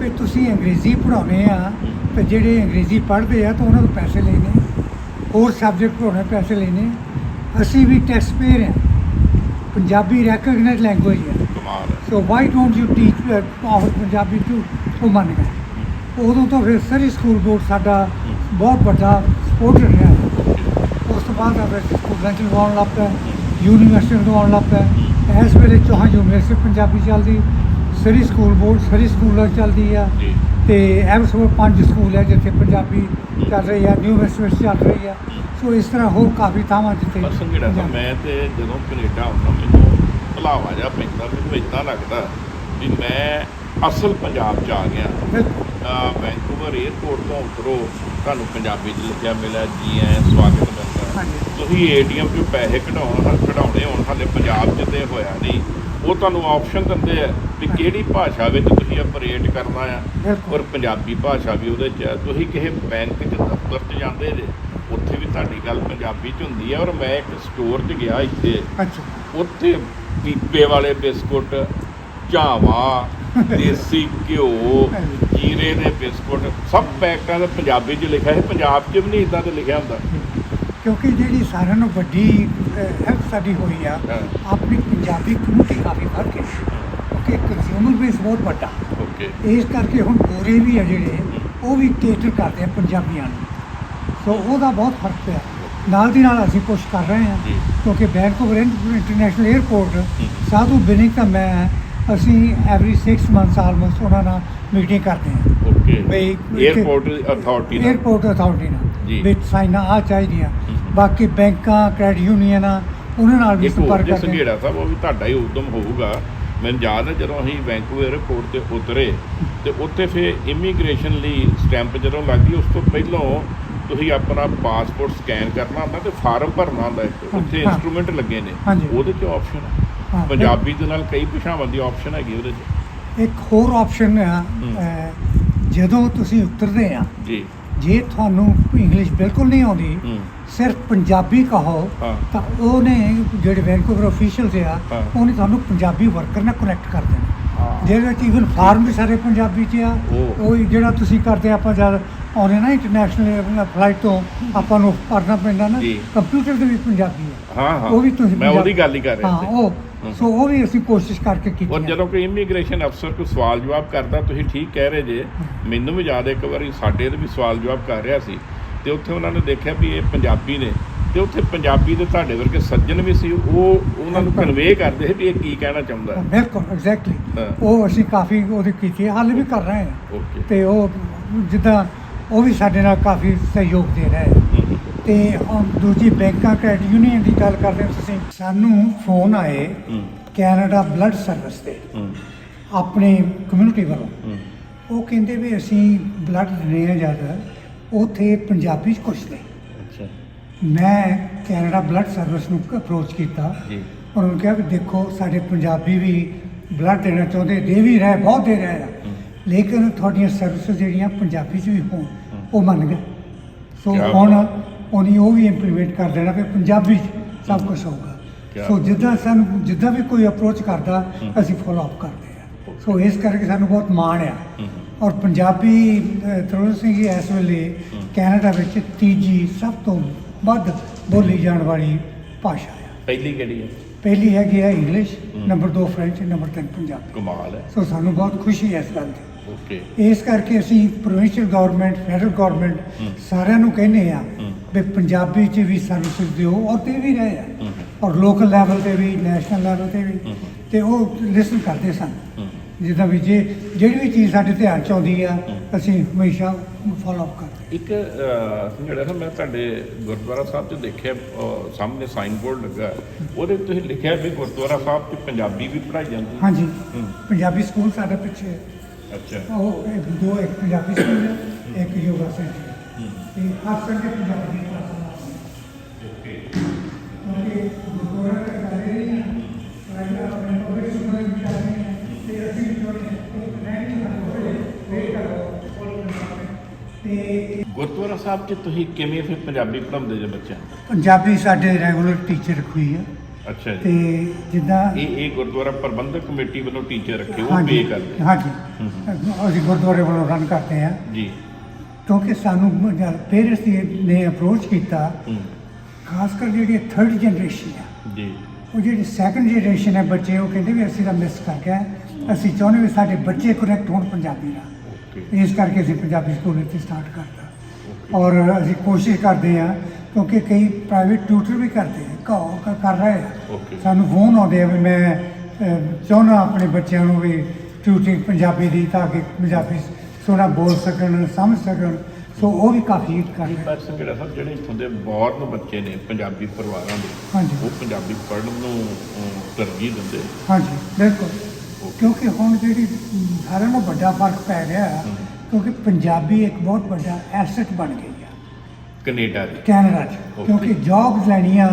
Speaker 2: ਵੀ ਤੁਸੀਂ ਅੰਗਰੇਜ਼ੀ ਪੜ੍ਹਾਉਣੇ ਆ ਤੇ ਜਿਹੜੇ ਅੰਗਰੇਜ਼ੀ ਪੜ੍ਹਦੇ ਆ ਤਾਂ ਉਹਨਾਂ ਤੋਂ ਪੈਸੇ ਲੈਣੇ ਹੋਰ ਸਬਜੈਕਟ ਪੜ੍ਹਾਉਣੇ ਪੈਸੇ ਲੈਣੇ। ਅਸੀਂ ਵੀ ਟੈਕਸ ਪੇਅਰ ਆ। ਪੰਜਾਬੀ ਰੈਕਗਨਾਈਜ਼ਡ ਲੈਂਗੁਏਜ ਹੈ so why don't you teach our Punjabi too ਉਹ ਮੰਨ ਗਏ ਉਦੋਂ ਤੋਂ ਫਿਰ ਸਰੀ ਸਕੂਲ ਬੋਰਡ ਸਾਡਾ ਬਹੁਤ ਵੱਡਾ ਸਪੋਰਟਰ ਰਿਹਾ ਉਸ ਤੋਂ ਬਾਅਦ ਫਿਰ ਸਕੂਲਾਂ ਚ ਲਗਾਉਣ ਲੱਗ ਪਿਆ ਯੂਨੀਵਰਸਿਟੀ ਲਗਾਉਣ ਲੱਗ ਪਿਆ। ਇਸ ਵੇਲੇ ਚੌਹਾਂ ਯੂਨੀਵਰਸਿਟੀ ਪੰਜਾਬੀ ਚੱਲਦੀ ਸਰੀ ਸਕੂਲ ਬੋਰਡ ਸਰੀ ਸਕੂਲਾਂ ਚੱਲਦੀ ਆ
Speaker 1: ਜੀ।
Speaker 2: ਤੇ ਐਮਸ ਕੋਲ ਪੰਜ ਸਕੂਲ ਹੈ ਜਿੱਥੇ ਪੰਜਾਬੀ ਚੱਲ ਰਹੀ ਆ ਨਿਊ ਵੈਸਟ ਚੱਲ ਰਹੀ ਆ। ਸੋ ਇਸ ਤਰ੍ਹਾਂ ਹੋਰ ਕਾਫੀ ਥਾਵਾਂ ਜਿੱਥੇ
Speaker 1: ਪਰ ਸੰਗੜਾ ਤਾਂ
Speaker 2: ਪੰਜਾਬੀ-
Speaker 1: ਮੈਂ ਤੇ ਜਦੋਂ ਕੈਨੇਡਾ ਆਉਂਦਾ ਮੈਨੂੰ ਭੁਲਾਵਾ ਜਿਹਾ ਪੈਂਦਾ ਮੈਨੂੰ ਇਦਾਂ ਲੱਗਦਾ ਵੀ ਮੈਂ ਅਸਲ ਪੰਜਾਬ 'ਚ ਆ ਗਿਆ। ਵੈਂਕੂਵਰ 에ਅਰਪੋਰਟ ਤੋਂ ਉਤਰੋ ਤੁਹਾਨੂੰ ਪੰਜਾਬੀ 'ਚ ਲਿਖਿਆ ਮਿਲਿਆ ਜੀ ਐ ਸਵਾਗਤ ਮਿਲਦਾ। ਤੁਸੀਂ ਏਟੀਐਮ 'ਚੋਂ ਪੈਸੇ ਕਢਾਉਣ ਕਢਾਉਣੇ ਹੋਣ ਹਾਲੇ ਪੰਜਾਬ 'ਚ ਤੇ ਹੋਇਆ ਨਹੀਂ। ਉਹ ਤੁਹਾਨੂੰ ਆਪਸ਼ਨ ਦਿੰਦੇ ਆ ਵੀ ਕਿਹੜੀ ਭਾਸ਼ਾ ਵਿੱਚ ਤੁਸੀਂ ਆਪਰੇਟ ਕਰਨਾ ਆ। ਔਰ ਪੰਜਾਬੀ ਭਾਸ਼ਾ ਵੀ ਉਹਦੇ 'ਚ ਆ। ਤੁਸੀਂ ਕਿਸੇ ਬੈਂਕ 'ਚ ਦਫ਼ਤਰ 'ਚ ਜਾਂਦੇ ਜੇ ਉੱਥੇ ਵੀ ਤੁਹਾਡੀ ਗੱਲ ਪੰਜਾਬੀ 'ਚ ਹੁੰਦੀ ਹੈ ਔਰ ਮੈਂ ਇੱਕ ਸਟੋਰ 'ਚ ਗਿਆ ਇੱਥੇ।
Speaker 2: ਅੱਛਾ।
Speaker 1: ਉੱਥੇ ਪੀਪੇ ਵਾਲੇ ਬਿਸਕੁਟ ਚਾਵਾ ਦੇਸੀ ਘਿਓ ਜੀਰੇ ਦੇ ਬਿਸਕੁਟ ਸਭ ਪੈਕਟਾਂ ਦਾ ਪੰਜਾਬੀ 'ਚ ਲਿਖਿਆ ਹੈ ਪੰਜਾਬ 'ਚ ਵੀ ਨਹੀਂ ਇਦਾਂ ਤੇ ਲਿਖਿਆ ਹੁੰਦਾ।
Speaker 2: ਕਿਉਂਕਿ ਜਿਹੜੀ ਸਾਰਿਆਂ ਨੂੰ ਵੱਡੀ ਹੈਲਪ ਸਾਡੀ ਹੋਈ ਆ
Speaker 1: ਹਾਂ।
Speaker 2: ਆਪਣੀ ਪੰਜਾਬੀ ਕਮਿਊਨਿਟੀ ਕਾਫੀ ਵੱਧ ਗਈ ਕਿਉਂਕਿ ਕੰਜ਼ਿਊਮਰ ਬੇਸ ਬਹੁਤ ਵੱਡਾ।
Speaker 1: ਓਕੇ।
Speaker 2: ਇਸ ਕਰਕੇ ਹੁਣ ਗੋਰੇ ਵੀ ਆ ਜਿਹੜੇ ਉਹ ਵੀ ਕੇਟਰ ਕਰਦੇ ਆ ਪੰਜਾਬੀਆਂ ਨੂੰ। ਸੋ ਉਹਦਾ ਬਹੁਤ ਫ਼ਰਕ ਪਿਆ। ਨਾਲ ਦੀ ਨਾਲ ਅਸੀਂ ਕੁਛ ਕਰ ਰਹੇ ਹਾਂ। ਕਿਉਂਕਿ ਵੈਨਕੂਵਰ ਇੰਟਰਨੈਸ਼ਨਲ 에ਅਰਪੋਰਟ ਸਾਧੂ ਬਿਨਿੰਗ ਤਾਂ ਮੈਂ ਅਸੀਂ ਐਵਰੀ 6 ਮੰਥਸ ਆਲਮੋਸਟ ਉਹਨਾਂ ਨਾਲ ਮੀਟਿੰਗ ਕਰਦੇ ਹਾਂ।
Speaker 1: ਓਕੇ
Speaker 2: ਬਈ
Speaker 1: 에어ਪੋਰਟ ਅਥਾਰਟੀ ਨਾਲ।
Speaker 2: 에어ਪੋਰਟ ਅਥਾਰਟੀ ਨਾਲ ਵਿੱਚ ਸਾਈਨਾਂ ਆ ਚਾਹੀਦੀਆਂ। ਬਾਕੀ ਬੈਂਕਾਂ ਕ੍ਰੈਡਿਟ ਯੂਨੀਅਨਾਂ ਉਹਨਾਂ ਨਾਲ ਵੀ ਸੰਪਰਕ ਕਰਦੇ ਹਾਂ।
Speaker 1: ਸੰਘੇੜਾ ਸਾਹਿਬ ਉਹ ਵੀ ਤੁਹਾਡਾ ਹੀ ਉਦਮ ਹੋਊਗਾ। ਮੈਨੂੰ ਯਾਦ ਜਦੋਂ ਅਸੀਂ ਵੈਂਕੂਵਰ 에어ਪੋਰਟ ਤੇ ਉਤਰੇ ਤੇ ਉੱਥੇ ਫੇ ਇਮੀਗ੍ਰੇਸ਼ਨ ਲਈ ਸਟੈਂਪ ਜਦੋਂ ਲੱਗਦੀ ਉਸ ਤੋਂ ਪਹਿਲਾਂ ਤੁਸੀਂ ਆਪਣਾ ਪਾਸਪੋਰਟ ਸਕੈਨ ਕਰਨਾ ਹੁੰਦਾ ਤੇ ਫਾਰਮ ਭਰਨਾ ਹੁੰਦਾ ਉੱਥੇ ਇਨਸਟਰੂਮੈਂਟ ਲੱਗੇ ਨੇ। ਉਹਦੇ ਤੇ ਆਪਸ਼ਨ ਹੈ।
Speaker 2: ਹਾਂ,
Speaker 1: ਪੰਜਾਬੀ ਦੇ ਨਾਲ ਕਈ ਭਾਸ਼ਾਵਾਂ ਦੀ ਆਪਸ਼ਨ ਹੈਗੀ ਉਹਦੇ 'ਚ
Speaker 2: ਇੱਕ ਹੋਰ ਆਪਸ਼ਨ ਆ
Speaker 1: ਹਮ।
Speaker 2: ਅਹ, ਜਦੋਂ ਤੁਸੀਂ ਉਤਰਦੇ ਆ
Speaker 1: ਜੀ
Speaker 2: ਜੇ ਤੁਹਾਨੂੰ ਇੰਗਲਿਸ਼ ਬਿਲਕੁਲ ਨਹੀਂ ਆਉਂਦੀ
Speaker 1: ਹੂੰ
Speaker 2: ਸਿਰਫ ਪੰਜਾਬੀ ਕਹੋ
Speaker 1: ਹਾਂ।
Speaker 2: ਤਾਂ ਉਹਨੇ ਜਿਹੜੇ ਵੈਂਕੂਵਰ ਅਫੀਸ਼ੀਅਲਸ ਆ
Speaker 1: ਹਾਂ।
Speaker 2: ਉਹਨੇ ਤੁਹਾਨੂੰ ਪੰਜਾਬੀ ਵਰਕਰ ਨਾਲ ਕਨੈਕਟ ਕਰ ਦੇਣਾ। ਜਿਹਦੇ ਵਿੱਚ ਇਵਨ ਫਾਰਮ ਵੀ ਸਾਰੇ ਪੰਜਾਬੀ 'ਚ ਆ
Speaker 1: ਉਹ।
Speaker 2: ਉਹ ਜਿਹੜਾ ਤੁਸੀਂ ਕਰਦੇ ਆਪਾਂ ਜਦ ਆਉਂਦੇ ਨਾ ਇੰਟਰਨੈਸ਼ਨਲ ਫਲਾਈਟ ਤੋਂ ਆਪਾਂ ਨੂੰ ਭਰਨਾ ਪੈਂਦਾ ਨਾ
Speaker 1: ਜੀ।
Speaker 2: ਕੰਪਿਊਟਰ ਦੇ ਵੀ ਪੰਜਾਬੀ ਆ
Speaker 1: ਹਾਂ ਹਾਂ
Speaker 2: ਉਹ ਵੀ ਤੁਸੀਂ
Speaker 1: ਮੈਂ ਉਹਦੀ ਗੱਲ ਹੀ ਕਰ ਰਿਹਾ
Speaker 2: ਹਾਂ
Speaker 1: ਸੀ
Speaker 2: ਉਹ। ਸੋ ਉਹ ਵੀ ਅਸੀਂ ਕੋਸ਼ਿਸ਼ ਕਰਕੇ ਕੀਤੀ
Speaker 1: ਔਰ ਜਦੋਂ ਕੋਈ ਇਮੀਗ੍ਰੇਸ਼ਨ ਅਫਸਰ ਕੋਈ ਸਵਾਲ ਜਵਾਬ ਕਰਦਾ ਤੁਸੀਂ ਠੀਕ ਕਹਿ ਰਹੇ ਜੇ ਮੈਨੂੰ ਵੀ ਯਾਦ ਹੈ ਇੱਕ ਵਾਰੀ ਸਾਡੇ ਤੇ ਵੀ ਸਵਾਲ ਜਵਾਬ ਕਰ ਰਿਹਾ ਸੀ ਤੇ ਉੱਥੇ ਉਹਨਾਂ ਨੇ ਦੇਖਿਆ ਵੀ ਇਹ ਪੰਜਾਬੀ ਨੇ ਤੇ ਉੱਥੇ ਪੰਜਾਬੀ ਦੇ ਤੁਹਾਡੇ ਵਰਗੇ ਸੱਜਣ ਵੀ ਸੀ ਉਹ ਉਹਨਾਂ ਨੂੰ। ਕਨਵੇ ਕਰਦੇ ਸੀ ਵੀ ਇਹ ਕੀ ਕਹਿਣਾ ਚਾਹੁੰਦਾ ਹੈ।
Speaker 2: ਬਿਲਕੁਲ ਐਗਜ਼ੈਕਟਲੀ। ਉਹ ਅਸੀਂ ਕਾਫੀ ਉਹਦੀ ਕੀਤੀ ਹਾਲੇ ਵੀ ਕਰ ਰਹੇ ਹਾਂ। ਤੇ ਉਹ ਜਿੱਦਾਂ ਉਹ ਵੀ ਸਾਡੇ ਨਾਲ ਕਾਫੀ ਸਹਿਯੋਗ ਦੇ ਰਹੇ ਹੈ। ਤੇ ਹੁਣ ਦੂਜੀ ਬੈਂਕਾਂ ਕ੍ਰੈਡਿਟ ਯੂਨੀਅਨ ਦੀ ਗੱਲ ਕਰਦੇ ਹੋ ਤੁਸੀਂ। ਸਾਨੂੰ ਫੋਨ ਆਏ ਕੈਨੇਡਾ ਬਲੱਡ ਸਰਵਿਸ ਦੇ ਆਪਣੇ ਕਮਿਊਨਿਟੀ ਵੱਲੋਂ। ਉਹ ਕਹਿੰਦੇ ਵੀ ਅਸੀਂ ਬਲੱਡ ਦਿੰਦੇ ਹਾਂ ਜਦ ਉਥੇ ਪੰਜਾਬੀ ਚ ਕੁਛ ਨਹੀਂ।
Speaker 1: ਅੱਛਾ।
Speaker 2: ਮੈਂ ਕੈਨੇਡਾ ਬਲੱਡ ਸਰਵਿਸ ਨੂੰ ਅਪਰੋਚ ਕੀਤਾ।
Speaker 1: ਜੀ।
Speaker 2: ਉਹਨਾਂ ਨੂੰ ਕਿਹਾ ਵੀ ਦੇਖੋ ਸਾਡੇ ਪੰਜਾਬੀ ਵੀ ਬਲੱਡ ਦੇਣਾ ਚਾਹੁੰਦੇ। ਦੇ ਵੀ ਰਹੇ ਬਹੁਤ ਦੇ ਰਹੇ ਆ। ਲੇਕਿਨ ਤੁਹਾਡੀਆਂ ਸਰਵਿਸਿਜ਼ ਜਿਹੜੀਆਂ ਪੰਜਾਬੀ 'ਚ ਵੀ ਹੋਣ ਉਹ ਮੰਨ ਗਏ। ਸੋ ਹੁਣ। ਉਹਨੇ ਉਹ ਵੀ ਇੰਪਲੀਮੈਂਟ ਕਰ ਦੇਣਾ ਕਿ ਪੰਜਾਬੀ 'ਚ ਸਭ ਕੁਝ ਹੋਊਗਾ। ਸੋ। ਜਿੱਦਾਂ ਸਾਨੂੰ ਜਿੱਦਾਂ ਵੀ ਕੋਈ ਅਪਰੋਚ ਕਰਦਾ ਅਸੀਂ ਫੋਲੋ ਅਪ ਕਰਦੇ ਆ ਸੋ ਇਸ ਕਰਕੇ ਸਾਨੂੰ ਬਹੁਤ ਮਾਣ ਆ। ਔਰ ਪੰਜਾਬੀ ਤਰੁਣ ਸਿੰਘ ਜੀ ਇਸ ਵੇਲੇ ਕੈਨੇਡਾ ਵਿੱਚ ਤੀਜੀ ਸਭ ਤੋਂ ਵੱਧ ਬੋਲੀ ਜਾਣ ਵਾਲੀ ਭਾਸ਼ਾ ਆ।
Speaker 1: ਪਹਿਲੀ ਕਿਹੜੀ ਹੈ?
Speaker 2: ਪਹਿਲੀ ਹੈਗੀ ਹੈ। English. Number 2 French number 3 Punjabi.
Speaker 1: ਕਮਾਲ ਹੈ।
Speaker 2: ਸੋ ਸਾਨੂੰ ਬਹੁਤ ਖੁਸ਼ੀ ਹੈ ਇਸ ਗੱਲ ਦੀ।
Speaker 1: ਓਕੇ
Speaker 2: ਇਸ ਕਰਕੇ ਅਸੀਂ ਪ੍ਰੋਵਿੰਸ਼ੀਅਲ ਗਵਰਨਮੈਂਟ ਫੈਡਰਲ ਗਵਰਨਮੈਂਟ। ਸਾਰਿਆਂ ਨੂੰ ਕਹਿੰਦੇ ਆ। ਵੀ ਪੰਜਾਬੀ 'ਚ ਵੀ ਸਰਵਿਸਿਜ਼ ਦਿਓ ਔਰ ਦੇ ਵੀ ਰਹੇ ਆ। ਔਰ ਲੋਕਲ ਲੈਵਲ ਤੇ ਵੀ ਨੈਸ਼ਨਲ ਲੈਵਲ ਤੇ ਵੀ। ਤੇ ਉਹ ਲਿਸਨ ਕਰਦੇ ਸਨ ਜਿੱਦਾਂ ਵੀ ਜੇ ਜਿਹੜੀ ਵੀ ਚੀਜ਼ ਸਾਡੇ ਧਿਆਨ ਚ ਆਉਂਦੀ ਆ। ਅਸੀਂ ਹਮੇਸ਼ਾ ਫੋਲੋ ਅਪ ਕਰਦੇ
Speaker 1: ਇੱਕ ਜਿਹੜਾ ਨਾ ਮੈਂ ਤੁਹਾਡੇ ਗੁਰਦੁਆਰਾ ਸਾਹਿਬ 'ਚ ਦੇਖਿਆ ਸਾਹਮਣੇ ਸਾਈਨ ਬੋਰਡ ਲੱਗਾ ਉਹਦੇ ਤੇ ਤੁਸੀਂ ਲਿਖਿਆ ਵੀ ਗੁਰਦੁਆਰਾ ਸਾਹਿਬ 'ਚ ਪੰਜਾਬੀ ਵੀ ਪੜ੍ਹਾਈ ਜਾਂਦੀ
Speaker 2: ਹਾਂਜੀ। ਪੰਜਾਬੀ ਸਕੂਲ ਸਾਡੇ ਪਿੱਛੇ।
Speaker 1: ਅੱਛਾ
Speaker 2: ਉਹ ਇੱਕ ਦੋ ਇੱਕ ਪੰਜਾਬੀ ਸਕੂਲ ਹੈ ਇੱਕ ਯੋਗਾ ਸੈਂਟਰ। ਤੇ ਹਰ ਸੰਡੇ ਪੰਜਾਬੀ ਦੀ ਕਲਾਸਾਂ
Speaker 1: ਓਕੇ।
Speaker 2: ਕਿਉਂਕਿ ਗੁਰਦੁਆਰਾ ਦੇ ਕਾਲੇ ਨਹੀਂ ਰਾਜਾ ਆਪਣੇ ਪਬਲਿਕ ਸਕੂਲ ਵਿੱਚ ਜਾਂਦੇ ਨੇ ਤੇ ਅਸੀਂ ਜੋੜੇ ਰਹਿਣ ਹੋਏ ਵੇਟ ਕਰੋ ਤੇ
Speaker 1: ਗੁਰਦੁਆਰਾ ਸਾਹਿਬ 'ਚ ਤੁਸੀਂ ਕਿਵੇਂ ਫਿਰ ਪੰਜਾਬੀ ਪੜ੍ਹਾਉਂਦੇ ਜੇ ਬੱਚਿਆਂ ਨੂੰ?
Speaker 2: ਪੰਜਾਬੀ ਸਾਡੇ ਰੈਗੂਲਰ ਟੀਚਰ ਰੱਖੀ ਹੈ।
Speaker 1: ਅੱਛਾ
Speaker 2: ਤੇ
Speaker 1: ਜੀ
Speaker 2: ਜਿੱਦਾਂ
Speaker 1: ਇਹ ਇਹ ਗੁਰਦੁਆਰਾ ਪ੍ਰਬੰਧਕ ਕਮੇਟੀ ਵੱਲੋਂ ਟੀਚਰ ਰੱਖੇ ਉਹ
Speaker 2: ਹਾਂਜੀ
Speaker 1: ਪੇ ਕਰਦੇ।
Speaker 2: ਹਾਂਜੀ। ਅਸੀਂ ਗੁਰਦੁਆਰੇ ਵੱਲੋਂ ਰਨ ਕਰਦੇ ਹਾਂ।
Speaker 1: ਜੀ।
Speaker 2: ਕਿਉਂਕਿ ਸਾਨੂੰ ਪੇਰੈਂਟਸ ਨੇ ਅਪਰੋਚ ਕੀਤਾ ਖਾਸ ਕਰ ਜਿਹੜੀ ਥਰਡ ਜਨਰੇਸ਼ਨ ਆ।
Speaker 1: ਜੀ।
Speaker 2: ਉਹ ਜਿਹੜੀ ਸੈਕੰਡ ਜਨਰੇਸ਼ਨ ਹੈ ਬੱਚੇ ਉਹ ਕਹਿੰਦੇ ਵੀ ਅਸੀਂ ਤਾਂ ਮਿਸ ਕਰ ਗਏ ਅਸੀਂ ਚਾਹੁੰਦੇ ਵੀ ਸਾਡੇ ਬੱਚੇ ਕਨੈਕਟ ਹੋਣ ਪੰਜਾਬੀ ਨਾਲ। ਇਸ ਕਰਕੇ ਅਸੀਂ ਪੰਜਾਬੀ ਸਕੂਲ ਇੱਥੇ ਸਟਾਰਟ ਕਰਤਾ। ਔਰ ਅਸੀਂ ਕੋਸ਼ਿਸ਼ ਕਰਦੇ ਹਾਂ ਕਿਉਂਕਿ ਕਈ ਪ੍ਰਾਈਵੇਟ ਟਿਊਟਰ ਵੀ ਕਰਦੇ ਆ ਕਰ ਰਹੇ ਆ। ਸਾਨੂੰ ਫੋਨ ਆਉਂਦੇ ਆ ਵੀ ਮੈਂ ਚਾਹੁੰਦਾ ਆਪਣੇ ਬੱਚਿਆਂ ਨੂੰ ਵੀ ਟਿਊਟਰਿੰਗ ਪੰਜਾਬੀ ਦੀ ਤਾਂ ਕਿ ਪੰਜਾਬੀ ਸੋਹਣਾ ਬੋਲ ਸਕਣ ਸਮਝ ਸਕਣ ਸੋ ਉਹ ਵੀ ਕਾਫੀ ਕਰ ਰਹੇ।
Speaker 1: ਪਰ ਸੰਗੜਾ ਸਾਹਿਬ ਜਿਹੜੇ ਇੱਥੋਂ ਦੇ ਬੌਰਨ ਬੱਚੇ ਨੇ ਪੰਜਾਬੀ ਪਰਿਵਾਰਾਂ ਦੇ
Speaker 2: ਹਾਂਜੀ।
Speaker 1: ਉਹ ਪੰਜਾਬੀ ਪੜ੍ਹਨ ਨੂੰ ਅਮ, ਤਰਜੀਹ ਦਿੰਦੇ।
Speaker 2: ਹਾਂਜੀ ਬਿਲਕੁਲ। ਕਿਉਂਕਿ ਹੁਣ ਜਿਹੜੀ ਅਮ, ਸਾਰਿਆਂ ਨੂੰ ਵੱਡਾ ਫ਼ਰਕ ਪੈ ਰਿਹਾ ਹੈ। ਕਿਉਂਕਿ ਪੰਜਾਬੀ ਇੱਕ ਬਹੁਤ ਵੱਡਾ ਐਸੈਟ ਬਣ ਗਈ ਆ।
Speaker 1: ਕੈਨੇਡਾ ਦੀ।
Speaker 2: ਕੈਨੇਡਾ 'ਚ।
Speaker 1: Okay.
Speaker 2: ਕਿਉਂਕਿ ਜੌਬਸ ਲੈਣੀਆਂ।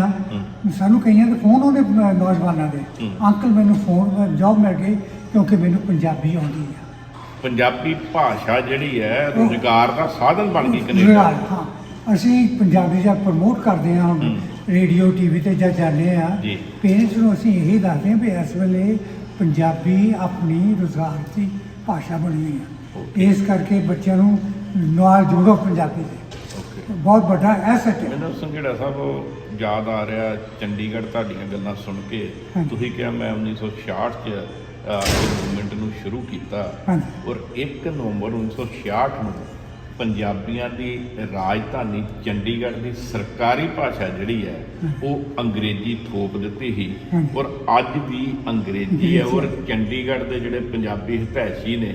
Speaker 2: ਸਾਨੂੰ ਕਈਆਂ ਦੇ ਫੋਨ ਆਉਂਦੇ ਨੌਜਵਾਨਾਂ ਦੇ।
Speaker 1: ਹਮ।
Speaker 2: ਅੰਕਲ ਮੈਨੂੰ ਫੋਨ ਜੌਬ ਮਿਲ ਗਈ ਕਿਉਂਕਿ ਮੈਨੂੰ ਪੰਜਾਬੀ ਆਉਂਦੀ ਆ।
Speaker 1: ਪੰਜਾਬੀ ਭਾਸ਼ਾ ਜਿਹੜੀ ਹੈ ਰੁਜ਼ਗਾਰ ਦਾ ਸਾਧਨ ਬਣ ਗਈ ਕੈਨੇਡਾ
Speaker 2: ਹਾਂ ਅਸੀਂ ਪੰਜਾਬੀ ਦਾ ਪ੍ਰਮੋਟ ਕਰਦੇ ਹਾਂ ਹੁਣ। ਰੇਡੀਓ ਟੀਵੀ ਤੇ ਜਾਂ ਜਾਂਦੇ ਆ
Speaker 1: ਜੀ।
Speaker 2: ਪੇਰੈਂਟਸ ਨੂੰ ਅਸੀਂ ਇਹੀ ਦੱਸਦੇ ਹਾਂ ਵੀ ਇਸ ਵੇਲੇ ਪੰਜਾਬੀ ਆਪਣੀ ਰੁਜ਼ਗਾਰ ਦੀ ਭਾਸ਼ਾ ਬਣੀ ਹੋਈ
Speaker 1: Okay.
Speaker 2: ਇਸ ਕਰਕੇ ਬੱਚਿਆਂ ਨੂੰ ਨਾਲ ਜੋੜੋ ਪੰਜਾਬੀ ਦੇ
Speaker 1: ਓਕੇ
Speaker 2: ਬਹੁਤ ਵੱਡਾ ਐਸੈਟ ਹੈ
Speaker 1: ਮੈਨੂੰ ਸੰਘੇੜਾ ਸਾਹਿਬ ਯਾਦ ਆ ਰਿਹਾ ਚੰਡੀਗੜ੍ਹ ਤੁਹਾਡੀਆਂ ਗੱਲਾਂ ਸੁਣ ਕੇ
Speaker 2: ਹਾਂਜੀ।
Speaker 1: ਤੁਸੀਂ ਕਿਹਾ ਮੈਂ 1966 ਚ ਮੂਵਮੈਂਟ ਨੂੰ ਸ਼ੁਰੂ ਕੀਤਾ। ਔਰ 1 ਨਵੰਬਰ 1966 ਨੂੰ ਪੰਜਾਬੀਆਂ ਦੀ ਰਾਜਧਾਨੀ ਚੰਡੀਗੜ੍ਹ ਦੀ ਸਰਕਾਰੀ ਭਾਸ਼ਾ ਜਿਹੜੀ ਹੈ ਉਹ ਅੰਗਰੇਜ਼ੀ ਥੋਪ ਦਿੱਤੀ ਸੀ। ਔਰ ਅੱਜ ਵੀ ਅੰਗਰੇਜ਼ੀ ਹੈ ਔਰ ਚੰਡੀਗੜ੍ਹ ਦੇ ਜਿਹੜੇ ਪੰਜਾਬੀ ਹਿਤੈਸ਼ੀ ਨੇ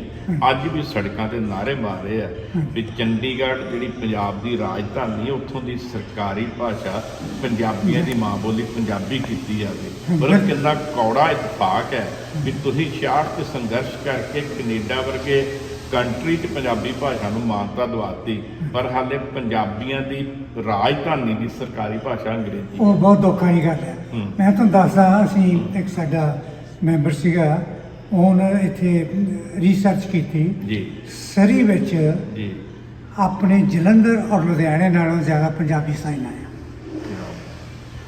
Speaker 1: ਅੱਜ ਵੀ ਸੜਕਾਂ ਤੇ ਨਾਅਰੇ ਮਾਰ ਰਹੇ ਆ ਵੀ ਚੰਡੀਗੜ੍ਹ ਜਿਹੜੀ ਪੰਜਾਬ ਦੀ ਰਾਜਧਾਨੀ ਹੈ ਉੱਥੋਂ ਦੀ ਸਰਕਾਰੀ ਭਾਸ਼ਾ ਪੰਜਾਬੀਆਂ ਦੀ ਮਾਂ ਬੋਲੀ ਪੰਜਾਬੀ ਕੀਤੀ ਜਾਵੇ। ਪਰ ਕਿੰਨਾ ਕੌੜਾ ਇਤਫਾਕ ਹੈ ਵੀ ਤੁਸੀਂ 66 ਤੇ ਸੰਘਰਸ਼ ਕਰਕੇ ਕੈਨੇਡਾ ਵਰਗੇ ਕੰਟਰੀ 'ਚ ਪੰਜਾਬੀ ਭਾਸ਼ਾ ਨੂੰ ਮਾਨਤਾ ਦਵਾਤੀ ਪਰ ਹਾਲੇ ਪੰਜਾਬੀਆਂ ਦੀ ਰਾਜਧਾਨੀ ਦੀ ਸਰਕਾਰੀ ਭਾਸ਼ਾ ਅੰਗਰੇਜ਼ੀ
Speaker 2: ਉਹ ਬਹੁਤ ਦੁੱਖ ਵਾਲੀ ਗੱਲ ਹੈ। ਮੈਂ ਤੁਹਾਨੂੰ ਦੱਸਦਾ ਅਸੀਂ ਇੱਕ ਸਾਡਾ ਮੈਂਬਰ ਸੀਗਾ ਉਹਨੇ ਇੱਥੇ ਰਿਸਰਚ ਕੀਤੀ।
Speaker 1: ਜੀ।
Speaker 2: ਸਰੀ ਵਿੱਚ
Speaker 1: ਜੀ।
Speaker 2: ਆਪਣੇ ਜਲੰਧਰ ਔਰ ਲੁਧਿਆਣੇ ਨਾਲੋਂ ਜ਼ਿਆਦਾ ਪੰਜਾਬੀ ਸਾਈਨ ਆਇਆ।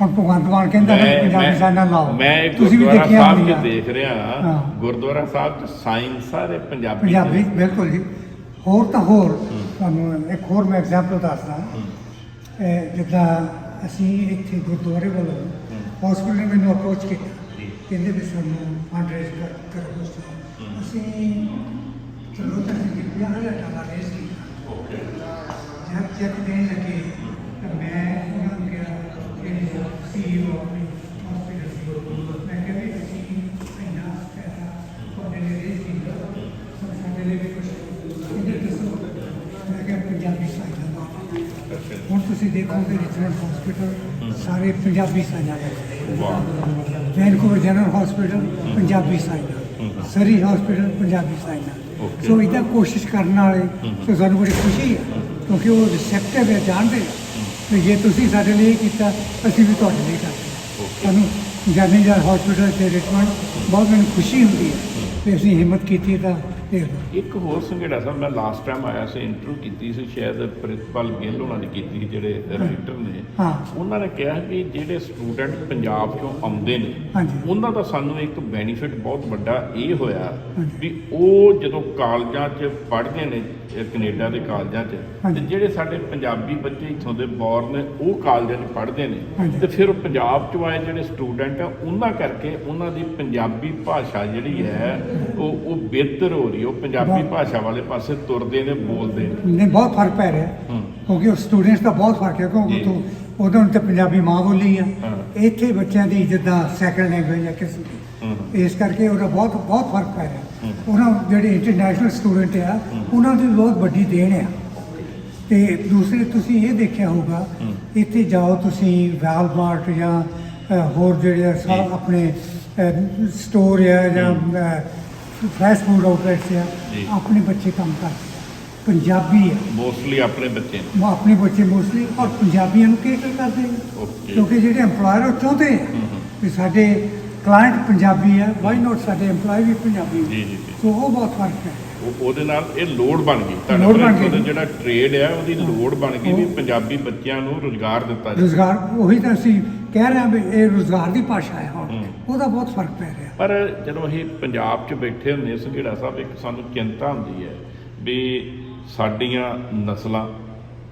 Speaker 2: ਹੁਣ ਭਗਵੰਤ ਮਾਨ ਕਹਿੰਦਾ ਵੀ ਪੰਜਾਬੀ ਸਾਈਨਾਂ ਲਾਓ
Speaker 1: ਮੈਂ
Speaker 2: ਤੁਸੀਂ ਵੀ
Speaker 1: ਗੁਰਦੁਆਰਾ
Speaker 2: ਦੇਖਿਆ
Speaker 1: ਸਾਹਿਬ 'ਚ
Speaker 2: ਹੋਣੀਆਂ।
Speaker 1: ਦੇਖ ਰਿਹਾ
Speaker 2: ਹਾਂ।
Speaker 1: ਗੁਰਦੁਆਰਾ ਸਾਹਿਬ 'ਚ ਸਾਈਨ ਸਾਰੇ ਪੰਜਾਬੀ 'ਚ
Speaker 2: ਪੰਜਾਬੀ। ਬਿਲਕੁਲ ਜੀ ਹੋਰ ਤਾਂ ਹੋਰ ਤੁਹਾਨੂੰ ਇੱਕ ਹੋਰ ਮੈਂ ਐਗਜ਼ਾਮਪਲ ਦੱਸਦਾ। ਇਹ ਜਿੱਦਾਂ ਅਸੀਂ ਇੱਥੇ ਗੁਰਦੁਆਰੇ ਵੱਲੋਂ ਹਸਪੀਟਲ ਨੇ ਮੈਨੂੰ ਅਪਰੋਚ ਕੀਤਾ
Speaker 1: ਜੀ।
Speaker 2: ਕਹਿੰਦੇ ਵੀ ਸਾਨੂੰ ਫੰਡ ਰੇਜ਼ ਕਰ ਕਰੋ
Speaker 1: ਹੂੰ।
Speaker 2: ਅਸੀਂ ਚਲੋ ਤਾਂ ਅਸੀਂ ਪੰਜਾਹ ਹਜ਼ਾਰ ਡਾਲਰ ਰੇਜ਼ ਕੀਤਾ
Speaker 1: ਓਕੇ
Speaker 2: ਜਦ ਚੈੱਕ ਦੇਣ ਲੱਗੇ ਤਾਂ ਮੈਂ ਹੁਣ ਤੁਸੀਂ ਦੇਖੋਗੇ ਰਿਚਮੰਡ ਹਸਪੀਟਲ ਸਾਰੇ ਪੰਜਾਬੀ ਸਾਈਨਾਂ ਦੇ।
Speaker 1: ਵਾਹ।
Speaker 2: ਵੈਨਕੂਵਰ ਜਨਰਲ ਹਸਪੀਟਲ ਪੰਜਾਬੀ ਸਾਈਨਾਂ। ਸਰੀ ਹਸਪੀਟਲ ਪੰਜਾਬੀ ਸਾਈਨਾਂ. ਸੋ ਇਹਦਾ ਕੋਸ਼ਿਸ਼ ਕਰਨ ਵਾਲੇ ਸੋ ਸਾਨੂੰ ਬੜੀ ਖੁਸ਼ੀ ਹੈ ਕਿਉਂਕਿ ਉਹ ਰਿਸੈਪਟਿਵ ਹੈ ਜਾਣਦੇ ਕਿ ਜੇ ਤੁਸੀਂ ਸਾਡੇ ਲਈ ਇਹ ਕੀਤਾ ਅਸੀਂ ਵੀ ਤੁਹਾਡੇ ਲਈ ਕਰਦੇ ਹਾਂ। ਸਾਨੂੰ ਜਾਨੀ ਜਾਨ ਹਸਪੀਟਲ ਤੇ ਰਿਚਮੰਡ ਬਹੁਤ ਮੈਨੂੰ ਖੁਸ਼ੀ ਹੁੰਦੀ ਹੈ ਕਿ ਅਸੀਂ ਹਿੰਮਤ ਕੀਤੀ ਤਾਂ ਲਓ
Speaker 1: ਇੱਕ ਹੋਰ ਸੰਘੇੜਾ ਸਾਹਿਬ ਮੈਂ ਲਾਸਟ ਟਾਈਮ ਆਇਆ ਸੀ ਇੰਟਰਵਿਊ ਕੀਤੀ ਸੀ ਸ਼ਾਇਦ ਪ੍ਰਿੰਸੀਪਲ ਗਿੱਲ ਉਹਨਾਂ ਨੇ ਕੀਤੀ ਜਿਹੜੇ ਰਾਈਟਰ ਨੇ।
Speaker 2: ਹਾਂ।
Speaker 1: ਉਹਨਾਂ ਨੇ ਕਿਹਾ ਵੀ ਜਿਹੜੇ ਸਟੂਡੈਂਟ ਪੰਜਾਬ ਚੋਂ ਆਉਂਦੇ ਨੇ
Speaker 2: ਹਾਂਜੀ।
Speaker 1: ਉਹਨਾਂ ਦਾ ਸਾਨੂੰ ਇੱਕ ਬੈਨੀਫਿਟ ਬਹੁਤ ਵੱਡਾ ਇਹ ਹੋਇਆ। ਵੀ ਉਹ ਜਦੋਂ ਕਾਲਜਾਂ 'ਚ ਪੜ੍ਹਦੇ ਨੇ ਇਹ ਕੈਨੇਡਾ ਦੇ ਕਾਲਜਾਂ 'ਚ ਤੇ। ਜਿਹੜੇ ਸਾਡੇ ਪੰਜਾਬੀ ਬੱਚੇ ਇੱਥੋਂ ਦੇ ਬੌਰ ਨੇ ਉਹ ਕਾਲਜਾਂ 'ਚ ਪੜ੍ਹਦੇ ਨੇ। ਤੇ ਫਿਰ ਉਹ ਪੰਜਾਬ 'ਚੋਂ ਆਏ ਜਿਹੜੇ ਸਟੂਡੈਂਟ ਆ ਉਹਨਾਂ ਕਰਕੇ ਉਹਨਾਂ ਦੀ ਪੰਜਾਬੀ ਭਾਸ਼ਾ ਜਿਹੜੀ ਹੈ ਉਹ ਉਹ ਬਿਹਤਰ ਹੋ ਰਹੀ ਉਹ ਪੰਜਾਬੀ। ਭਾਸ਼ਾ ਵਾਲੇ ਪਾਸੇ ਤੁਰਦੇ ਨੇ ਬੋਲਦੇ ਨੇ
Speaker 2: ਨਹੀਂ ਬਹੁਤ ਫ਼ਰਕ ਪੈ ਰਿਹਾ ਕਿਉਂਕਿ ਉਹ ਸਟੂਡੈਂਟਸ ਦਾ ਬਹੁਤ ਫ਼ਰਕ ਹੈ
Speaker 1: ਜੀ।
Speaker 2: ਕਿਉਂਕਿ ਤੂੰ ਉਦੋਂ ਤੇ ਪੰਜਾਬੀ ਮਾਂ ਬੋਲੀ ਆ
Speaker 1: ਹਾਂ।
Speaker 2: ਇੱਥੇ ਬੱਚਿਆਂ ਦੀ ਜਿੱਦਾਂ ਸੈਕੰਡ ਲੈਂਗੁਏਜ ਹੈ ਕਿਸੇ ਦੀ
Speaker 1: ਹੂੰ
Speaker 2: ਇਸ ਕਰਕੇ ਉਹਦਾ ਬਹੁਤ ਬਹੁਤ ਫ਼ਰਕ ਪੈ ਰਿਹਾ
Speaker 1: ਹੂੰ।
Speaker 2: ਉਹਨਾਂ ਜਿਹੜੇ ਇੰਟਰਨੈਸ਼ਨਲ ਸਟੂਡੈਂਟ ਆ ਉਹਨਾਂ ਦੀ ਬਹੁਤ ਵੱਡੀ ਦੇਣ ਆ ਤੇ ਦੂਸਰੇ ਤੁਸੀਂ ਇਹ ਦੇਖਿਆ ਹੋਊਗਾ
Speaker 1: ਹੂੰ।
Speaker 2: ਇੱਥੇ ਜਾਓ ਤੁਸੀਂ ਵੈਲਮਾਰਟ ਜਾਂ ਅ, ਹੋਰ ਜਿਹੜੇ ਆ ਸਾ-
Speaker 1: ਜੀ।
Speaker 2: ਆਪਣੇ ਸਟੋਰ ਆ ਜਾਂ ਫਾਸਟ ਫੂਡ ਆਊਟਲੈਟਸ ਆ
Speaker 1: ਜੀ।
Speaker 2: ਆਪਣੇ ਬੱਚੇ ਕੰਮ ਕਰਦੇ ਆ ਪੰਜਾਬੀ ਆ
Speaker 1: ਮੋਸਟਲੀ ਆਪਣੇ ਬੱਚੇ ਨੇ।
Speaker 2: ਉਹ ਆਪਣੇ ਬੱਚੇ ਮੋਸਟਲੀ ਔਰ ਪੰਜਾਬੀਆਂ ਨੂੰ ਕੇਟਰ ਕਰਦੇ ਆ
Speaker 1: ਓਕੇ
Speaker 2: ਕਿਉਂਕਿ ਜਿਹੜੇ EMPLOYER ਉਹ ਚਾਹੁੰਦੇ ਆ
Speaker 1: ਹੂੰ ਹੂੰ
Speaker 2: ਕਿ ਸਾਡੇ ਕਲਾਇੰਟ ਪੰਜਾਬੀ ਆ ਵਾਈ ਨਾਟ ਸਾਡੇ EMPLOYE ਵੀ ਪੰਜਾਬੀ।
Speaker 1: ਜੀ ਜੀ ਜੀ।
Speaker 2: ਸੋ ਉਹ ਬਹੁਤ ਫ਼ਰਕ ਹੈ।
Speaker 1: ਉਹ ਉਹਦੇ ਨਾਲ ਇਹ ਲੋੜ ਬਣ ਗਈ। ਤੁਹਾਡਾ
Speaker 2: ਲੋੜ ਬਣ
Speaker 1: ਉਹਦਾ
Speaker 2: ਗਈ।
Speaker 1: ਜਿਹੜਾ ਟ੍ਰੇਡ ਹੈ ਉਹਦੀ ਲੋੜ ਬਣ ਗਈ ਵੀ ਪੰਜਾਬੀ ਬੱਚਿਆਂ ਨੂੰ ਰੋਜ਼ਗਾਰ ਦਿੱਤਾ ਜਾਵੇ।
Speaker 2: ਰੋਜ਼ਗਾਰ ਉਹੀ ਤਾਂ ਅਸੀਂ ਕਹਿ ਰਹੇ ਹਾਂ ਵੀ ਇਹ ਰੋਜ਼ਗਾਰ ਦੀ ਭਾਸ਼ਾ ਹੈ ਹੁਣ।
Speaker 1: ਹੂੰ।
Speaker 2: ਉਹਦਾ ਬਹੁਤ ਫ਼ਰਕ ਪੈ ਰਿਹਾ।
Speaker 1: ਪਰ ਜਦੋਂ ਅਸੀਂ ਪੰਜਾਬ 'ਚ ਬੈਠੇ ਹੁੰਦੇ ਹਾਂ ਸੰਘੇੜਾ ਸਾਹਿਬ ਇੱਕ ਸਾਨੂੰ ਚਿੰਤਾ ਹੁੰਦੀ ਹੈ ਵੀ ਸਾਡੀਆਂ ਨਸਲਾਂ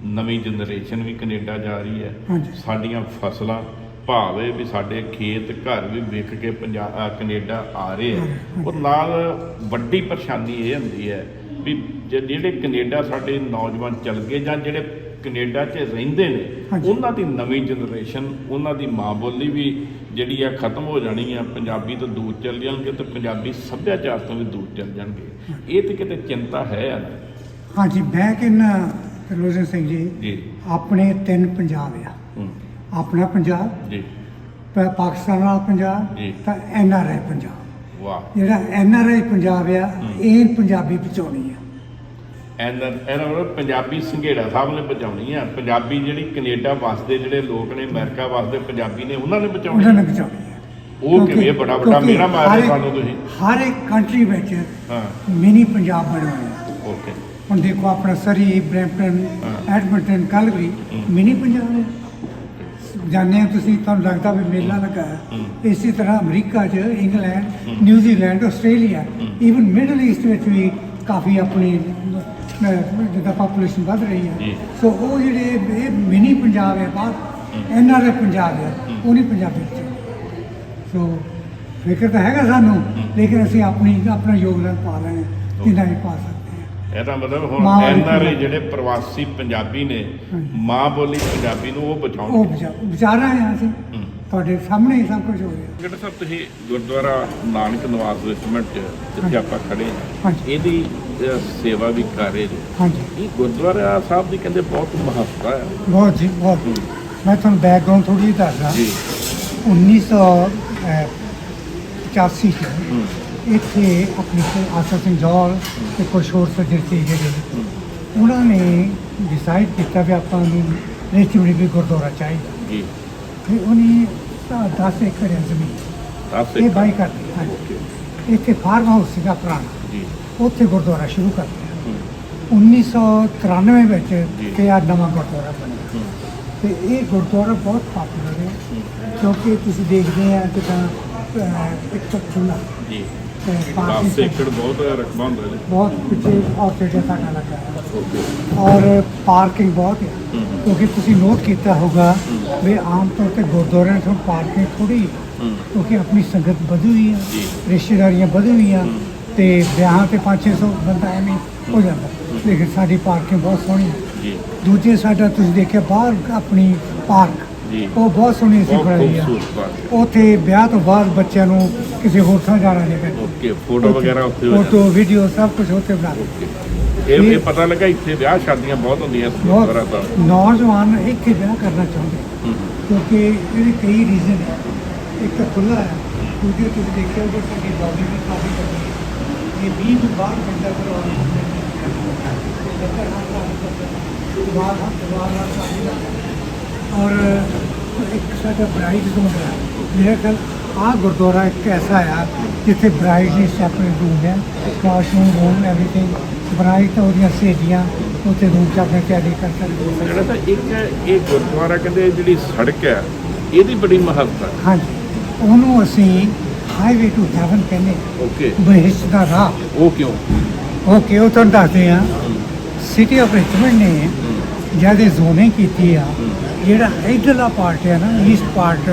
Speaker 1: ਨਵੀਂ ਜਨਰੇਸ਼ਨ ਵੀ ਕੈਨੇਡਾ ਜਾ ਰਹੀ ਹੈ। ਸਾਡੀਆਂ ਫਸਲਾਂ ਭਾਵੇਂ ਵੀ ਸਾਡੇ ਖੇਤ ਘਰ ਵੀ ਵਿਕ ਕੇ ਪੰਜਾਬ ਕੈਨੇਡਾ ਆ ਰਹੇ ਆ ਔਰ ਨਾਲ ਵੱਡੀ ਪਰੇਸ਼ਾਨੀ ਇਹ ਹੁੰਦੀ ਹੈ ਵੀ ਜਿਹੜੇ ਕੈਨੇਡਾ ਸਾਡੇ ਨੌਜਵਾਨ ਚੱਲ ਗਏ ਜਾਂ ਜਿਹੜੇ ਕੈਨੇਡਾ 'ਚ ਰਹਿੰਦੇ ਨੇ। ਉਹਨਾਂ ਦੀ ਨਵੀਂ ਜਨਰੇਸ਼ਨ ਉਹਨਾਂ ਦੀ ਮਾਂ ਬੋਲੀ ਵੀ ਜਿਹੜੀ ਆ ਖਤਮ ਹੋ ਜਾਣੀ ਆ ਪੰਜਾਬੀ ਤੋਂ ਦੂਰ ਚੱਲ ਜਾਣਗੇ ਤੇ ਪੰਜਾਬੀ ਸੱਭਿਆਚਾਰ ਤੋਂ ਵੀ ਦੂਰ ਚੱਲ ਜਾਣਗੇ। ਇਹ ਤੇ ਕਿਤੇ ਚਿੰਤਾ ਹੈ ਆ ਨਾ।
Speaker 2: ਹਾਂਜੀ ਮੈਂ ਕਹਿੰਦਾ ਤਰਲੋਚਨ ਸਿੰਘ ਜੀ
Speaker 1: ਜੀ।
Speaker 2: ਆਪਣੇ ਤਿੰਨ ਪੰਜਾਬ ਆ।
Speaker 1: ਹੂੰ,
Speaker 2: ਆਪਣਾ ਪੰਜਾਬ
Speaker 1: ਜੀ।
Speaker 2: ਪ- ਪਾਕਿਸਤਾਨ ਵਾਲਾ ਪੰਜਾਬ
Speaker 1: ਜੀ।
Speaker 2: ਤਾਂ ਐਨ ਆਰ ਆਈ ਪੰਜਾਬ।
Speaker 1: ਵਾਹ।
Speaker 2: ਜਿਹੜਾ ਐਨ ਆਰ ਆਈ ਪੰਜਾਬ ਆ ਇਹ ਪੰਜਾਬੀ ਬਚਾਉਣੀ ਆ।
Speaker 1: ਐਨ ਇਹਨਾਂ ਨੂੰ ਪੰਜਾਬੀ ਸੰਘੇੜਾ ਸਾਹਿਬ ਨੇ ਬਚਾਉਣੀ ਆ। ਪੰਜਾਬੀ ਜਿਹੜੀ ਕੈਨੇਡਾ ਵਸਦੇ ਜਿਹੜੇ ਲੋਕ ਨੇ ਅਮਰੀਕਾ ਵਸਦੇ ਪੰਜਾਬੀ ਨੇ ਉਹਨਾਂ ਨੇ ਬਚਾਉਣੀ
Speaker 2: ਉਹਨਾਂ ਨੇ। ਬਚਾਉਣੀ ਆ।
Speaker 1: ਉਹ ਕਿਵੇਂ ਬੜਾ ਵੱਡਾ
Speaker 2: ਕਿਉਂਕਿ
Speaker 1: ਮੇਰਾ
Speaker 2: ਹਰ
Speaker 1: ਮਾਰਿਆ
Speaker 2: ਇੱਕ-
Speaker 1: ਸਾਨੂੰ ਤੁਸੀਂ।
Speaker 2: ਹਰ ਇੱਕ ਕੰਟਰੀ ਵਿੱਚ
Speaker 1: ਹਾਂ।
Speaker 2: ਮਿਨੀ ਪੰਜਾਬ ਬਣੇ ਹੋਏ ਆ।
Speaker 1: ਓਕੇ।
Speaker 2: ਹੁਣ ਦੇਖੋ ਆਪਣਾ Surrey Brampton. Edmonton Calgary. Mini Punjab ਹੈ ਹੋ ਤੁਸੀਂ ਤੁਹਾਨੂੰ ਲੱਗਦਾ ਵੀ ਮੇਲਾ ਲੱਗਾ ਹੈ। ਇਸੇ ਤਰ੍ਹਾਂ ਅਮਰੀਕਾ 'ਚ ਇੰਗਲੈਂਡ। ਨਿਊਜ਼ੀਲੈਂਡ ਆਸਟ੍ਰੇਲੀਆ
Speaker 1: ਹੂੰ।
Speaker 2: ਈਵਨ ਮਿਡਲ ਈਸਟ ਵਿੱਚ ਵੀ ਕਾਫੀ ਆਪਣੀ ਅਹ, ਜਿੱਦਾਂ ਪਾਪੂਲੇਸ਼ਨ ਵੱਧ ਰਹੀ। ਹੈ ਸੋ ਉਹ ਜਿਹੜੇ ਇਹ ਮਿਨੀ ਪੰਜਾਬ ਹੈ ਬਾਹਰ ਐਨ ਆਰ ਪੰਜਾਬ ਹੈ ਉਹ ਨਹੀਂ ਪੰਜਾਬੀ ਚ ਸੋ ਫਿਕਰ ਤਾਂ ਹੈਗਾ ਸਾਨੂੰ ਲੇਕਿਨ ਅਸੀਂ ਆਪਣੀ ਆਪਣਾ ਯੋਗਦਾਨ ਪਾ ਰਹੇ ਹਾਂ ਜਿੰਨਾ ਵੀ ਪਾ ਸਕਦੇ
Speaker 1: ਇਹਦਾ ਮਤਲਬ ਹੁਣ ਐਨਆਰਆਈ। ਜਿਹੜੇ ਪ੍ਰਵਾਸੀ ਪੰਜਾਬੀ ਨੇ। ਮਾਂ ਬੋਲੀ ਪੰਜਾਬੀ ਨੂੰ ਉਹ
Speaker 2: ਉਹ
Speaker 1: ਬਚਾਉਣਗੇ
Speaker 2: ਵਿਚਾਰ ਰਹੇ ਹਾਂ ਅਸੀਂ। ਤੁਹਾਡੇ ਸਾਹਮਣੇ ਹੀ ਸਭ ਕੁਝ ਹੋ ਰਿਹਾ।
Speaker 1: ਜਿਹੜਾ ਸਾਹਿਬ ਤੁਸੀਂ ਗੁਰਦੁਆਰਾ ਨਾਨਕ ਨਿਵਾਸ ਰੈਸਟੋਰੈਂਟ ਚ ਜਿੱਥੇ। ਆਪਾਂ ਖੜੇ ਹਾਂ ਇਹਦੀ ਸੇਵਾ ਵੀ ਕਰ ਰਹੇ ਜੀ
Speaker 2: ਹਾਂਜੀ।
Speaker 1: ਇਹ ਗੁਰਦੁਆਰਾ ਸਾਹਿਬ ਦੀ ਕਹਿੰਦੇ ਬਹੁਤ ਮਹੱਤਤਾ ਹੈ।
Speaker 2: ਬਹੁਤ ਜੀ ਬਹੁਤ। ਮੈਂ ਤੁਹਾਨੂੰ ਬੈਕਗ੍ਰਾਉਂਡ ਥੋੜੀ ਜਿਹੀ ਦੱਸਦਾ।
Speaker 1: ਜੀ।
Speaker 2: 1985 ਚ
Speaker 1: ਹੂੰ।
Speaker 2: ਇੱਥੇ ਆਪਣੀ ਆਸਾ ਸਿੰਘ ਜੌਲ ਤੇ ਕੁਛ ਹੋਰ ਸੱਜਣ ਸੀ ਜਿਹੜੇ। ਉਹਨਾਂ ਨੇ ਡਿਸਾਈਡ ਕੀਤਾ ਵੀ ਆਪਾਂ ਨੂੰ ਰੇਚੂੜੀ ਵੀ ਗੁਰਦੁਆਰਾ ਚਾਹੀਦਾ।
Speaker 1: ਜੀ।
Speaker 2: ਤੇ ਉਹਨੇ 10 ਏਕੜ ਜ਼ਮੀਨ।
Speaker 1: ਦੱਸ
Speaker 2: ਇਹ ਬਾਈ ਹਾਂਜੀ।
Speaker 1: ਓਕੇ।
Speaker 2: ਇੱਥੇ ਫਾਰਮ ਹਾਊਸ ਸੀਗਾ ਪੁਰਾਣਾ।
Speaker 1: ਜੀ।
Speaker 2: ਉੱਥੇ ਗੁਰਦੁਆਰਾ ਸ਼ੁਰੂ ਕਰ
Speaker 1: ਹੂੰ।
Speaker 2: 1993 ਵਿੱਚ। ਤੇ ਆ ਨਵਾਂ ਗੁਰਦੁਆਰਾ ਬਣਿਆ। ਤੇ ਇਹ ਗੁਰਦੁਆਰਾ ਬਹੁਤ ਪਾਪੂਲਰ ਹੈ। ਕਿਉਂਕਿ ਤੁਸੀਂ ਦੇਖਦੇ ਆ ਕਿ ਤਾਂ ਇੱਕ ਖੁੱਲਾ
Speaker 1: ਜੀ।
Speaker 2: ਤੇ
Speaker 1: 10
Speaker 2: ਪਾਰਕਿੰਗ
Speaker 1: ਏਕੜ ਬਹੁਤ ਰਕਬਾ ਹੁੰਦਾ ਜੀ
Speaker 2: ਬਹੁਤ ਪਿੱਛੇ ਆਊਟਲੈਟ ਸਾਡਾ ਲੱਗਾ ਹੈ
Speaker 1: ਓਕੇ
Speaker 2: ਔਰ ਪਾਰਕਿੰਗ ਬਹੁਤ ਹੈ ਕਿਉਂਕਿ ਤੁਸੀਂ ਨੋਟ ਕੀਤਾ ਹੋਗਾ ਵੀ ਆਮ ਤੌਰ ਤੇ ਗੁਰਦੁਆਰਿਆਂ ਤੋਂ ਪਾਰਕਿੰਗ ਥੋੜੀ ਕਿਉਂਕਿ ਆਪਣੀ ਸੰਗਤ ਵਧੀ ਹੋਈ ਹੈ। ਰਿਸ਼ਤੇਦਾਰੀਆਂ ਵਧੀ ਹੋਈਆਂ। ਤੇ ਵਿਆਹਾਂ ਤੇ 5-600 ਬੰਦਾ ਐਵੇਂ ਹੀ ਜਾਂਦਾ ਲੇਕਿਨ ਸਾਡੀ ਪਾਰਕਿੰਗ ਬਹੁਤ ਸੋਹਣੀ ਹੈ
Speaker 1: ਜੀ
Speaker 2: ਦੂਜੇ ਸਾਡਾ ਤੁਸੀਂ ਦੇਖਿਆ ਬਾਹਰ ਆਪਣੀ ਪਾਰਕ
Speaker 1: ਜੀ।
Speaker 2: ਉਹ ਬਹੁਤ ਸੋਹਣੀ ਸੀ
Speaker 1: ਬਹੁਤ
Speaker 2: ਬਣਾਈ ਆ।
Speaker 1: ਖੂਬਸੂਰਤ ਬਾਤ
Speaker 2: ਉੱਥੇ ਵਿਆਹ ਤੋਂ ਬਾਅਦ ਬੱਚਿਆਂ ਨੂੰ ਕਿਸੇ ਹੋਰ ਥਾਂ ਜਾਣਾ ਨਹੀਂ ਪੈਂਦਾ
Speaker 1: ਓਕੇ ਫੋਟੋ ਵਗੈਰਾ ਉੱਥੇ ਹੋ
Speaker 2: ਫੋਟੋ ਵੀਡੀਓ ਸਭ ਕੁਝ ਉੱਥੇ ਬਣਾ ਲਓ।
Speaker 1: ਓਕੇ। ਇਹ ਇਹ ਪਤਾ ਲੱਗਾ ਇੱਥੇ ਵਿਆਹ ਸ਼ਾਦੀਆਂ ਬਹੁਤ ਹੁੰਦੀਆਂ ਇਸ ਗੁਰਦੁਆਰਾ
Speaker 2: ਬਹੁਤ
Speaker 1: ਸਾਹਿਬ
Speaker 2: ਨੌਜਵਾਨ ਇੱਥੇ ਵਿਆਹ ਕਰਨਾ ਚਾਹੁੰਦੇ।
Speaker 1: ਹੂੰ।
Speaker 2: ਕਿਉਂਕਿ ਇਹਦੇ ਕਈ ਰੀਜ਼ਨ ਹੈ ਇੱਕ ਤਾਂ ਖੁੱਲਾ ਹੈ। ਦੂਜੇ ਤੁਸੀਂ ਦੇਖਿਆ ਕਿ ਸਾਡੀ ਬਾਡੀ ਵੀ ਕਾਫੀ ਵੱਡੀ ਹੈ। ਇਹ ਵੀ ਤੋਂ ਬਾਹਰ ਬੰਦਾ ਕਰਵਾ ਔਰ ਇੱਕ ਸਾਡਾ ਬ੍ਰਾਈਡ ਜ਼ੋਨ ਹੈ। ਮੇਰਾ ਖਿਆਲ ਆਹ ਗੁਰਦੁਆਰਾ ਇੱਕ ਐਸਾ ਆ ਜਿੱਥੇ ਬ੍ਰਾਈਡ ਦੀ ਸੈਪਰੇਟ ਰੂਮ ਹੈ। ਵਾਸ਼ਰੂਮ ਰੂਮ ਐਵਰੀਥਿੰਗ ਬ੍ਰਾਈਡ ਤਾਂ ਉਹਦੀਆਂ ਸਹੇਲੀਆਂ ਉੱਥੇ ਰੂਮ ਚ ਆਪਣੇ ਤਿਆਰੀ ਕਰ ਸਕਦੀ
Speaker 1: ਜਿਹੜਾ ਤਾਂ ਇੱਕ ਇਹ ਗੁਰਦੁਆਰਾ ਕਹਿੰਦੇ ਜਿਹੜੀ ਸੜਕ ਹੈ ਇਹਦੀ ਬੜੀ ਮਹੱਤਤਾ
Speaker 2: ਹਾਂਜੀ। ਉਹਨੂੰ ਅਸੀਂ ਹਾਈਵੇ ਟੂ ਹੈਵਨ ਕਹਿੰਦੇ।
Speaker 1: ਓਕੇ
Speaker 2: ਬਹਿਸ਼ਤ ਦਾ ਰਾਹ।
Speaker 1: ਉਹ ਕਿਉਂ?
Speaker 2: ਉਹ ਤੁਹਾਨੂੰ ਦੱਸਦੇ ਆ ਸਿਟੀ ਆਫ ਰਿਚਮੰਡ ਨੇ ਇਹ ਜ਼ੋਨਿੰਗ ਕੀਤੀ ਆ। ਜਿਹੜਾ ਇਧਰਲਾ ਪਾਰਟ ਹੈ ਨਾ ਈਸਟ ਪਾਰਟ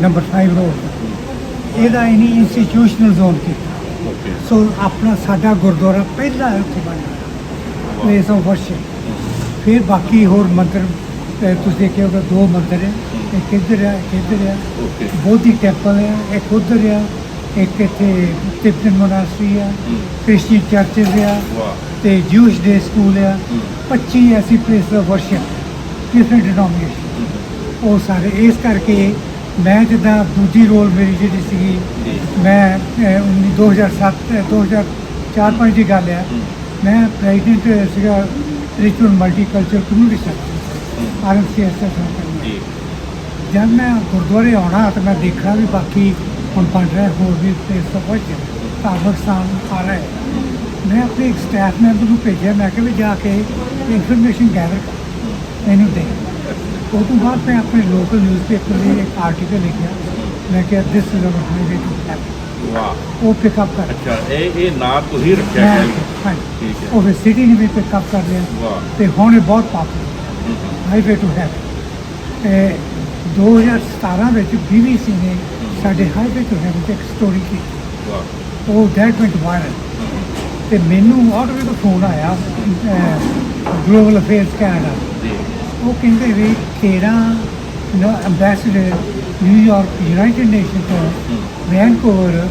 Speaker 2: ਨੰਬਰ 5 ਰੋਡ ਇਹਦਾ ਇਨੀ ਇੰਸਟੀਟਿਊਸ਼ਨਲ ਜ਼ੋਨ ਕੀਤਾ। ਸੋ ਆਪਣਾ ਸਾਡਾ ਗੁਰਦੁਆਰਾ ਪਹਿਲਾ ਹੈ ਉੱਥੇ ਬਣਿਆ ਪਲੇਸ ਆਫ ਵਰਸ਼ਿਪ ਫਿਰ ਬਾਕੀ ਹੋਰ ਮੰਦਰ ਤੁਸੀਂ ਦੇਖਿਆ ਹੋਗਾ ਦੋ ਮੰਦਰ ਹੈ। ਇੱਕ ਇੱਧਰ ਹੈ ਇੱਕ ਇੱਧਰ ਹੈ। ਬੋਧੀ ਟੈਂਪਲ ਹੈ ਇੱਕ ਉੱਧਰ ਆ ਇੱਕ ਇੱਥੇ ਤਿਬਤਨ ਮੋਨਾਸਟਰੀ ਆ ਕ੍ਰਿਸਚੀਅਨ ਚਰਚਸ ਆ ਤੇ ਜੂਸ਼ ਡੇ ਸਕੂਲ ਆ 25 ਐਸੀ place of worship different denomination ਉਹ ਸਾਰੇ ਇਸ ਕਰਕੇ ਮੈਂ ਜਿੱਦਾਂ ਦੂਜੀ ਰੋਲ ਮੇਰੀ ਜਿਹੜੀ ਸੀਗੀ ਮੈਂ ਅਹ, 19 2007 ਅਹ, 2004-5 ਦੀ ਗੱਲ ਆ ਮੈਂ ਪ੍ਰੈਜ਼ੀਡੈਂਟ ਸੀਗਾ Richmond multiculture community centre RMCS ਦਾ ਸੰਕਲਨ
Speaker 1: ਜੀ।
Speaker 2: ਜਦ ਮੈਂ ਗੁਰਦੁਆਰੇ ਆਉਣਾ ਤਾਂ ਮੈਂ ਦੇਖਣਾ ਵੀ ਬਾਕੀ ਹੁਣ ਬਣ ਰਿਹਾ ਹੋਰ ਵੀ ਤਾਂ ਬਹੁਤ ਧਾਰਮਿਕ ਸਥਾਨ ਆ ਰਿਹਾ ਹੈ। ਮੈਂ ਆਪਣੇ ਇੱਕ ਸਟਾਫ ਮੈਂਬਰ ਨੂੰ ਭੇਜਿਆ ਮੈਂ ਕਿਹਾ ਵੀ ਜਾ ਕੇ ਇਨਫੋਰਮੇਸ਼ਨ ਗੈਦਰ ਕਰ। ਇਹਨੂੰ ਦੇ ਉਹ ਤੋਂ ਬਾਅਦ ਮੈਂ ਆਪਣੇ ਲੋਕਲ ਨਿਊਜ਼ਪੇਪਰ ਲਈ ਇੱਕ ਆਰਟੀਕਲ ਲਿਖਿਆ। ਮੈਂ ਕਿਹਾ this is our highway too
Speaker 1: ਵਾਹ।
Speaker 2: ਉਹ ਪਿਕਅਪ ਕਰ
Speaker 1: ਅੱਛਾ ਇਹ ਇਹ ਨਾਂ ਤੁਸੀਂ ਰੱਖਿਆ
Speaker 2: ਹਾਂਜੀ।
Speaker 1: ਠੀਕ ਹੈ।
Speaker 2: ਉਹ ਫਿਰ ਸਿਟੀ ਨੇ ਵੀ ਪਿਕਅਪ ਕਰ ਲਿਆ।
Speaker 1: ਵਾਹ।
Speaker 2: ਤੇ ਹੁਣ ਇਹ ਬਹੁਤ ਪਾਪੂਲਰ ਹਾਈਵੇ ਟੂ ਹੈਵਨ ਤੇ 2017 ਵਿੱਚ BBC ਨੇ ਸਾਡੇ ਹਾਈਵੇ ਟੂ ਹੈਵਨ ਤੇ ਇੱਕ ਸਟੋਰੀ ਕੀਤੀ।
Speaker 1: ਵਾਹ।
Speaker 2: ਉਹ ਦੈਟ ਵੈਂਟ ਵਾਇਰਲ ਤੇ ਮੈਨੂੰ ਆਟੋ ਤੋਂ ਫੋਨ ਆਇਆ ਗਲੋਬਲ ਅਫੇਅਰਸ ਕੈਨੇਡਾ
Speaker 1: ਜੀ।
Speaker 2: ਉਹ ਕਹਿੰਦੇ ਵੀ 13 ambassador New York United Nation ਤੋਂ ਵੈਨਕੂਵਰ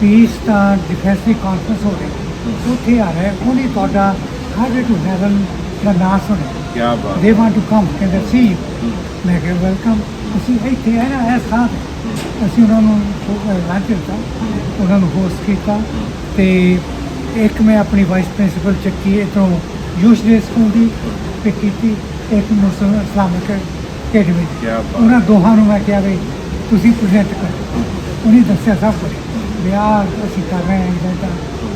Speaker 2: ਪੀਸ ਤਾਂ ਡਿਫੈਂਸ ਦੀ ਕਾਨਫਰੰਸ ਹੋ ਰਹੀ। ਉੱਥੇ ਆ ਰਿਹਾ। ਉਹਨੇ ਤੁਹਾਡਾ ਹਾਈਵੇ ਟੂ ਹੈਵਨ ਦਾ ਨਾਮ ਸੁਣਿਆ।
Speaker 1: ਕੀ ਬਾਤ।
Speaker 2: ਦੇ ਵਾਂਟ ਟੂ ਕਮ ਕਹਿੰਦੇ ਸੀ ਮੈਂ ਕਿਹਾ ਵੈਲਕਮ ਅਸੀਂ ਇੱਥੇ ਨਾ ਇਸ ਥਾਂ ਤੇ ਅਸੀਂ ਉਹਨਾਂ ਨੂੰ ਲੰਚ ਦਿੱਤਾ ਉਹਨਾਂ ਨੂੰ ਹੋਸਟ ਕੀਤਾ ਤੇ ਇੱਕ ਮੈਂ ਆਪਣੀ ਵਾਈਸ ਪ੍ਰਿੰਸੀਪਲ ਚੱਕੀ ਇੱਥੋਂ ਯੂਸ਼ ਦੇ ਸਕੂਲ ਦੀ ਪਿਕ ਕੀਤੀ। ਇੱਕ ਮੁਸਲਮਾਨ ਇਸਲਾਮਿਕ ਅਕੈਡਮੀ।
Speaker 1: ਕਿਆ ਬਾਤ।
Speaker 2: ਉਹਨਾਂ ਦੋਹਾਂ ਨੂੰ ਮੈਂ ਕਿਹਾ ਵੀ ਤੁਸੀਂ ਪ੍ਰੈਜ਼ੈਂਟ ਕਰੋ। ਉਹਨੇ ਦੱਸਿਆ ਸਭ ਕੁਝ ਵੀ ਆਹ ਅਸੀਂ ਕਰ ਰਹੇ ਹਾਂ ਇਦਾਂ ਤਾਂ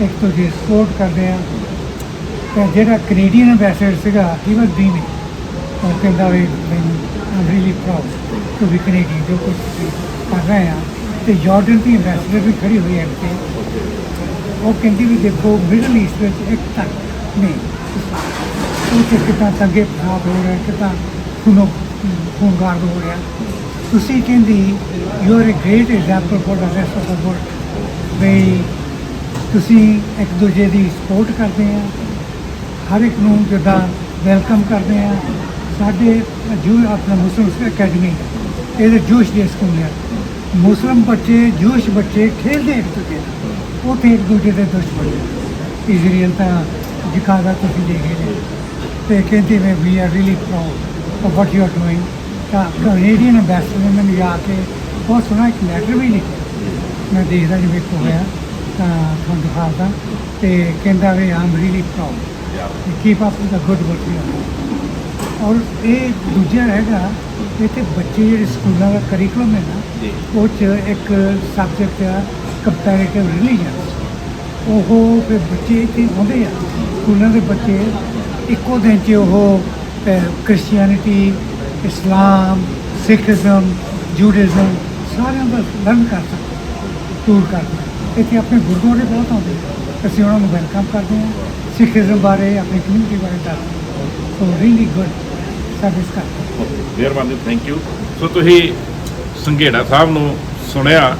Speaker 2: ਇੱਕ ਦੂਜੇ ਸਪੋਰਟ ਕਰਦੇ ਹਾਂ ਤੇ ਜਿਹੜਾ ਕੈਨੇਡੀਅਨ ਐਮਬੈਸਡਰ ਸੀਗਾ ਹੀ ਵਾਸ ਬੀਮਿੰਗ ਉਹ ਕਹਿੰਦਾ ਵੀ ਮੈਨੂੰ I'm really proud to be Canadian ਜੋ ਕੁਝ ਅਸੀਂ ਕਰ ਰਹੇ ਹਾਂ। ਤੇ ਜਾਰਡਨ ਦੀ ਐਮਬੈਸਡਰ ਵੀ ਖੜੀ ਹੋਈ ਹੈ ਇੱਥੇ। ਉਹ ਕਹਿੰਦੀ ਵੀ ਦੇਖੋ ਮਿਡਲ ਈਸਟ ਵਿੱਚ ਇੱਕ ਤੱਕ ਨਹੀਂ। ਉਹ ਉੱਥੇ ਕਿਤਾ ਤੰਗੇ ਫਸਾਦ ਹੋ ਰਿਹਾ ਕਿਤਾ ਖੂਨੋ ਖੂਨਗਾਰ ਹੋ ਰਿਹਾ। ਤੁਸੀਂ ਕਹਿੰਦੀ you are a great example for the rest of the world ਵੀ ਤੁਸੀਂ ਇੱਕ ਦੂਜੇ ਦੀ ਸਪੋਰਟ ਕਰਦੇ ਆ। ਹਰ ਇੱਕ ਨੂੰ ਜਿੱਦਾਂ ਵੈਲਕਮ ਕਰਦੇ ਆ। ਸਾਡੇ ਜੂ, ਆਪਣਾ ਮੁਸਲਿਮ ਅਕੈਡਮੀ ਇਹਦੇ ਜੂਸ਼ ਦੇ ਸਕੂਲ ਹੈ ਮੁਸਲਮ ਬੱਚੇ, ਜੂਸ਼ ਬੱਚੇ ਖੇਡਦੇ ਇੱਕ ਦੂਜੇ ਨਾਲ। ਉੱਥੇ ਇੱਕ ਦੂਜੇ ਦੇ ਦੁਸ਼ਮਣ ਨੇ ਇਜ਼ਰਾਈਲ ਤਾਂ ਜਿਕਾਦਾ ਤੁਸੀਂ ਦੇਖੇ ਨੇ। ਤੇ ਕਹਿੰਦੇ ਨੇ we are really proud of what you are doing ਤਾਂ ਕੈਨੇਡੀਅਨ ਐਮਬੈਸਡਰ ਨੇ ਮੈਨੂੰ ਜਾ ਕੇ ਬਹੁਤ ਸੋਹਣਾ ਇੱਕ ਲੈਟਰ ਵੀ ਲਿਖਿਆ। ਮੈਂ ਦੇਖਦਾ ਜਿਵੇਂ ਕੋ ਹੋਇਆ ਤਾਂ ਤੁਹਾਨੂੰ ਦਿਖਾਉਂਦਾ। ਤੇ ਕਹਿੰਦਾ ਵੀ I'm really proud keep up with good work you ਔਰ ਇਹ ਦੂਜਾ ਹੈਗਾ ਇੱਥੇ ਬੱਚੇ ਜਿਹੜੇ ਸਕੂਲਾਂ ਦਾ ਕਰਿਕੂਲਮ ਹੈ ਨਾ ਉਹ 'ਚ ਇੱਕ ਸਬਜੈਕਟ ਆ ਕੰਪੈਰੀਟਿਵ ਰਿਲੀਜਨ ਉਹ ਫਿਰ ਬੱਚੇ ਇੱਥੇ ਆਉਂਦੇ ਆ ਸਕੂਲਾਂ ਦੇ ਬੱਚੇ ਇੱਕੋ ਦਿਨ 'ਚ ਉਹ ਕ੍ਰਿਸਚੀਅਨਿਟੀ ਇਸਲਾਮ ਸਿੱਖੀਜ਼ਮ ਜੂਡਿਜ਼ਮ ਸਾਰਿਆਂ ਦਾ ਲਰਨ ਕਰ ਸਕਦੇ ਟੂਰ ਕਰਦੇ ਇੱਥੇ ਆਪਣੇ ਗੁਰਦੁਆਰੇ ਬਹੁਤ ਆਉਂਦੇ ਅਸੀਂ ਉਹਨਾਂ ਨੂੰ ਵੈਲਕਮ ਕਰਦੇ ਹਾਂ ਸਿੱਖੀਜ਼ਮ ਬਾਰੇ ਆਪਣੀ ਕਮਿਊਨਿਟੀ ਬਾਰੇ ਦੱਸਦੇ ਸੋ ਰੀਲੀ ਗੁੱਡ ਸਰਵਿਸ ਕਰਦੇ
Speaker 1: ਮਿਹਰਬਾਨੀ ਥੈਂਕ ਯੂ ਸੋ ਤੁਸੀਂ ਸੰਘੇੜਾ ਸਾਹਿਬ ਨੂੰ ਸੁਣਿਆ।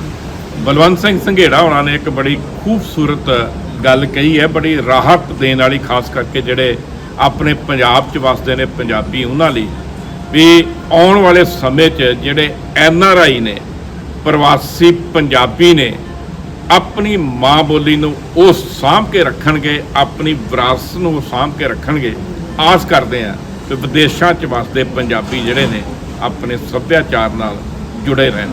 Speaker 1: ਬਲਵੰਤ ਸਿੰਘ ਸੰਘੇੜਾ ਉਹਨਾਂ ਨੇ ਇੱਕ ਬੜੀ ਖੂਬਸੂਰਤ ਗੱਲ ਕਹੀ ਹੈ। ਬੜੀ ਰਾਹਤ ਦੇਣ ਵਾਲੀ, ਖਾਸ ਕਰਕੇ ਜਿਹੜੇ ਆਪਣੇ ਪੰਜਾਬ 'ਚ ਵਸਦੇ ਨੇ ਪੰਜਾਬੀ, ਉਹਨਾਂ ਲਈ ਵੀ ਆਉਣ ਵਾਲੇ ਸਮੇਂ 'ਚ ਜਿਹੜੇ ਐਨ ਆਰ ਆਈ ਨੇ, ਪ੍ਰਵਾਸੀ ਪੰਜਾਬੀ ਨੇ, ਆਪਣੀ ਮਾਂ ਬੋਲੀ ਨੂੰ ਉਹ ਸਾਂਭ ਕੇ ਰੱਖਣਗੇ, ਆਪਣੀ ਵਿਰਾਸਤ ਨੂੰ ਉਹ ਸਾਂਭ ਕੇ ਰੱਖਣਗੇ, ਆਸ ਕਰਦੇ ਆ ਕਿ ਵਿਦੇਸ਼ਾਂ 'ਚ ਵਸਦੇ ਪੰਜਾਬੀ ਜਿਹੜੇ ਨੇ ਆਪਣੇ ਸੱਭਿਆਚਾਰ ਨਾਲ ਜੁੜੇ ਰਹਿਣ।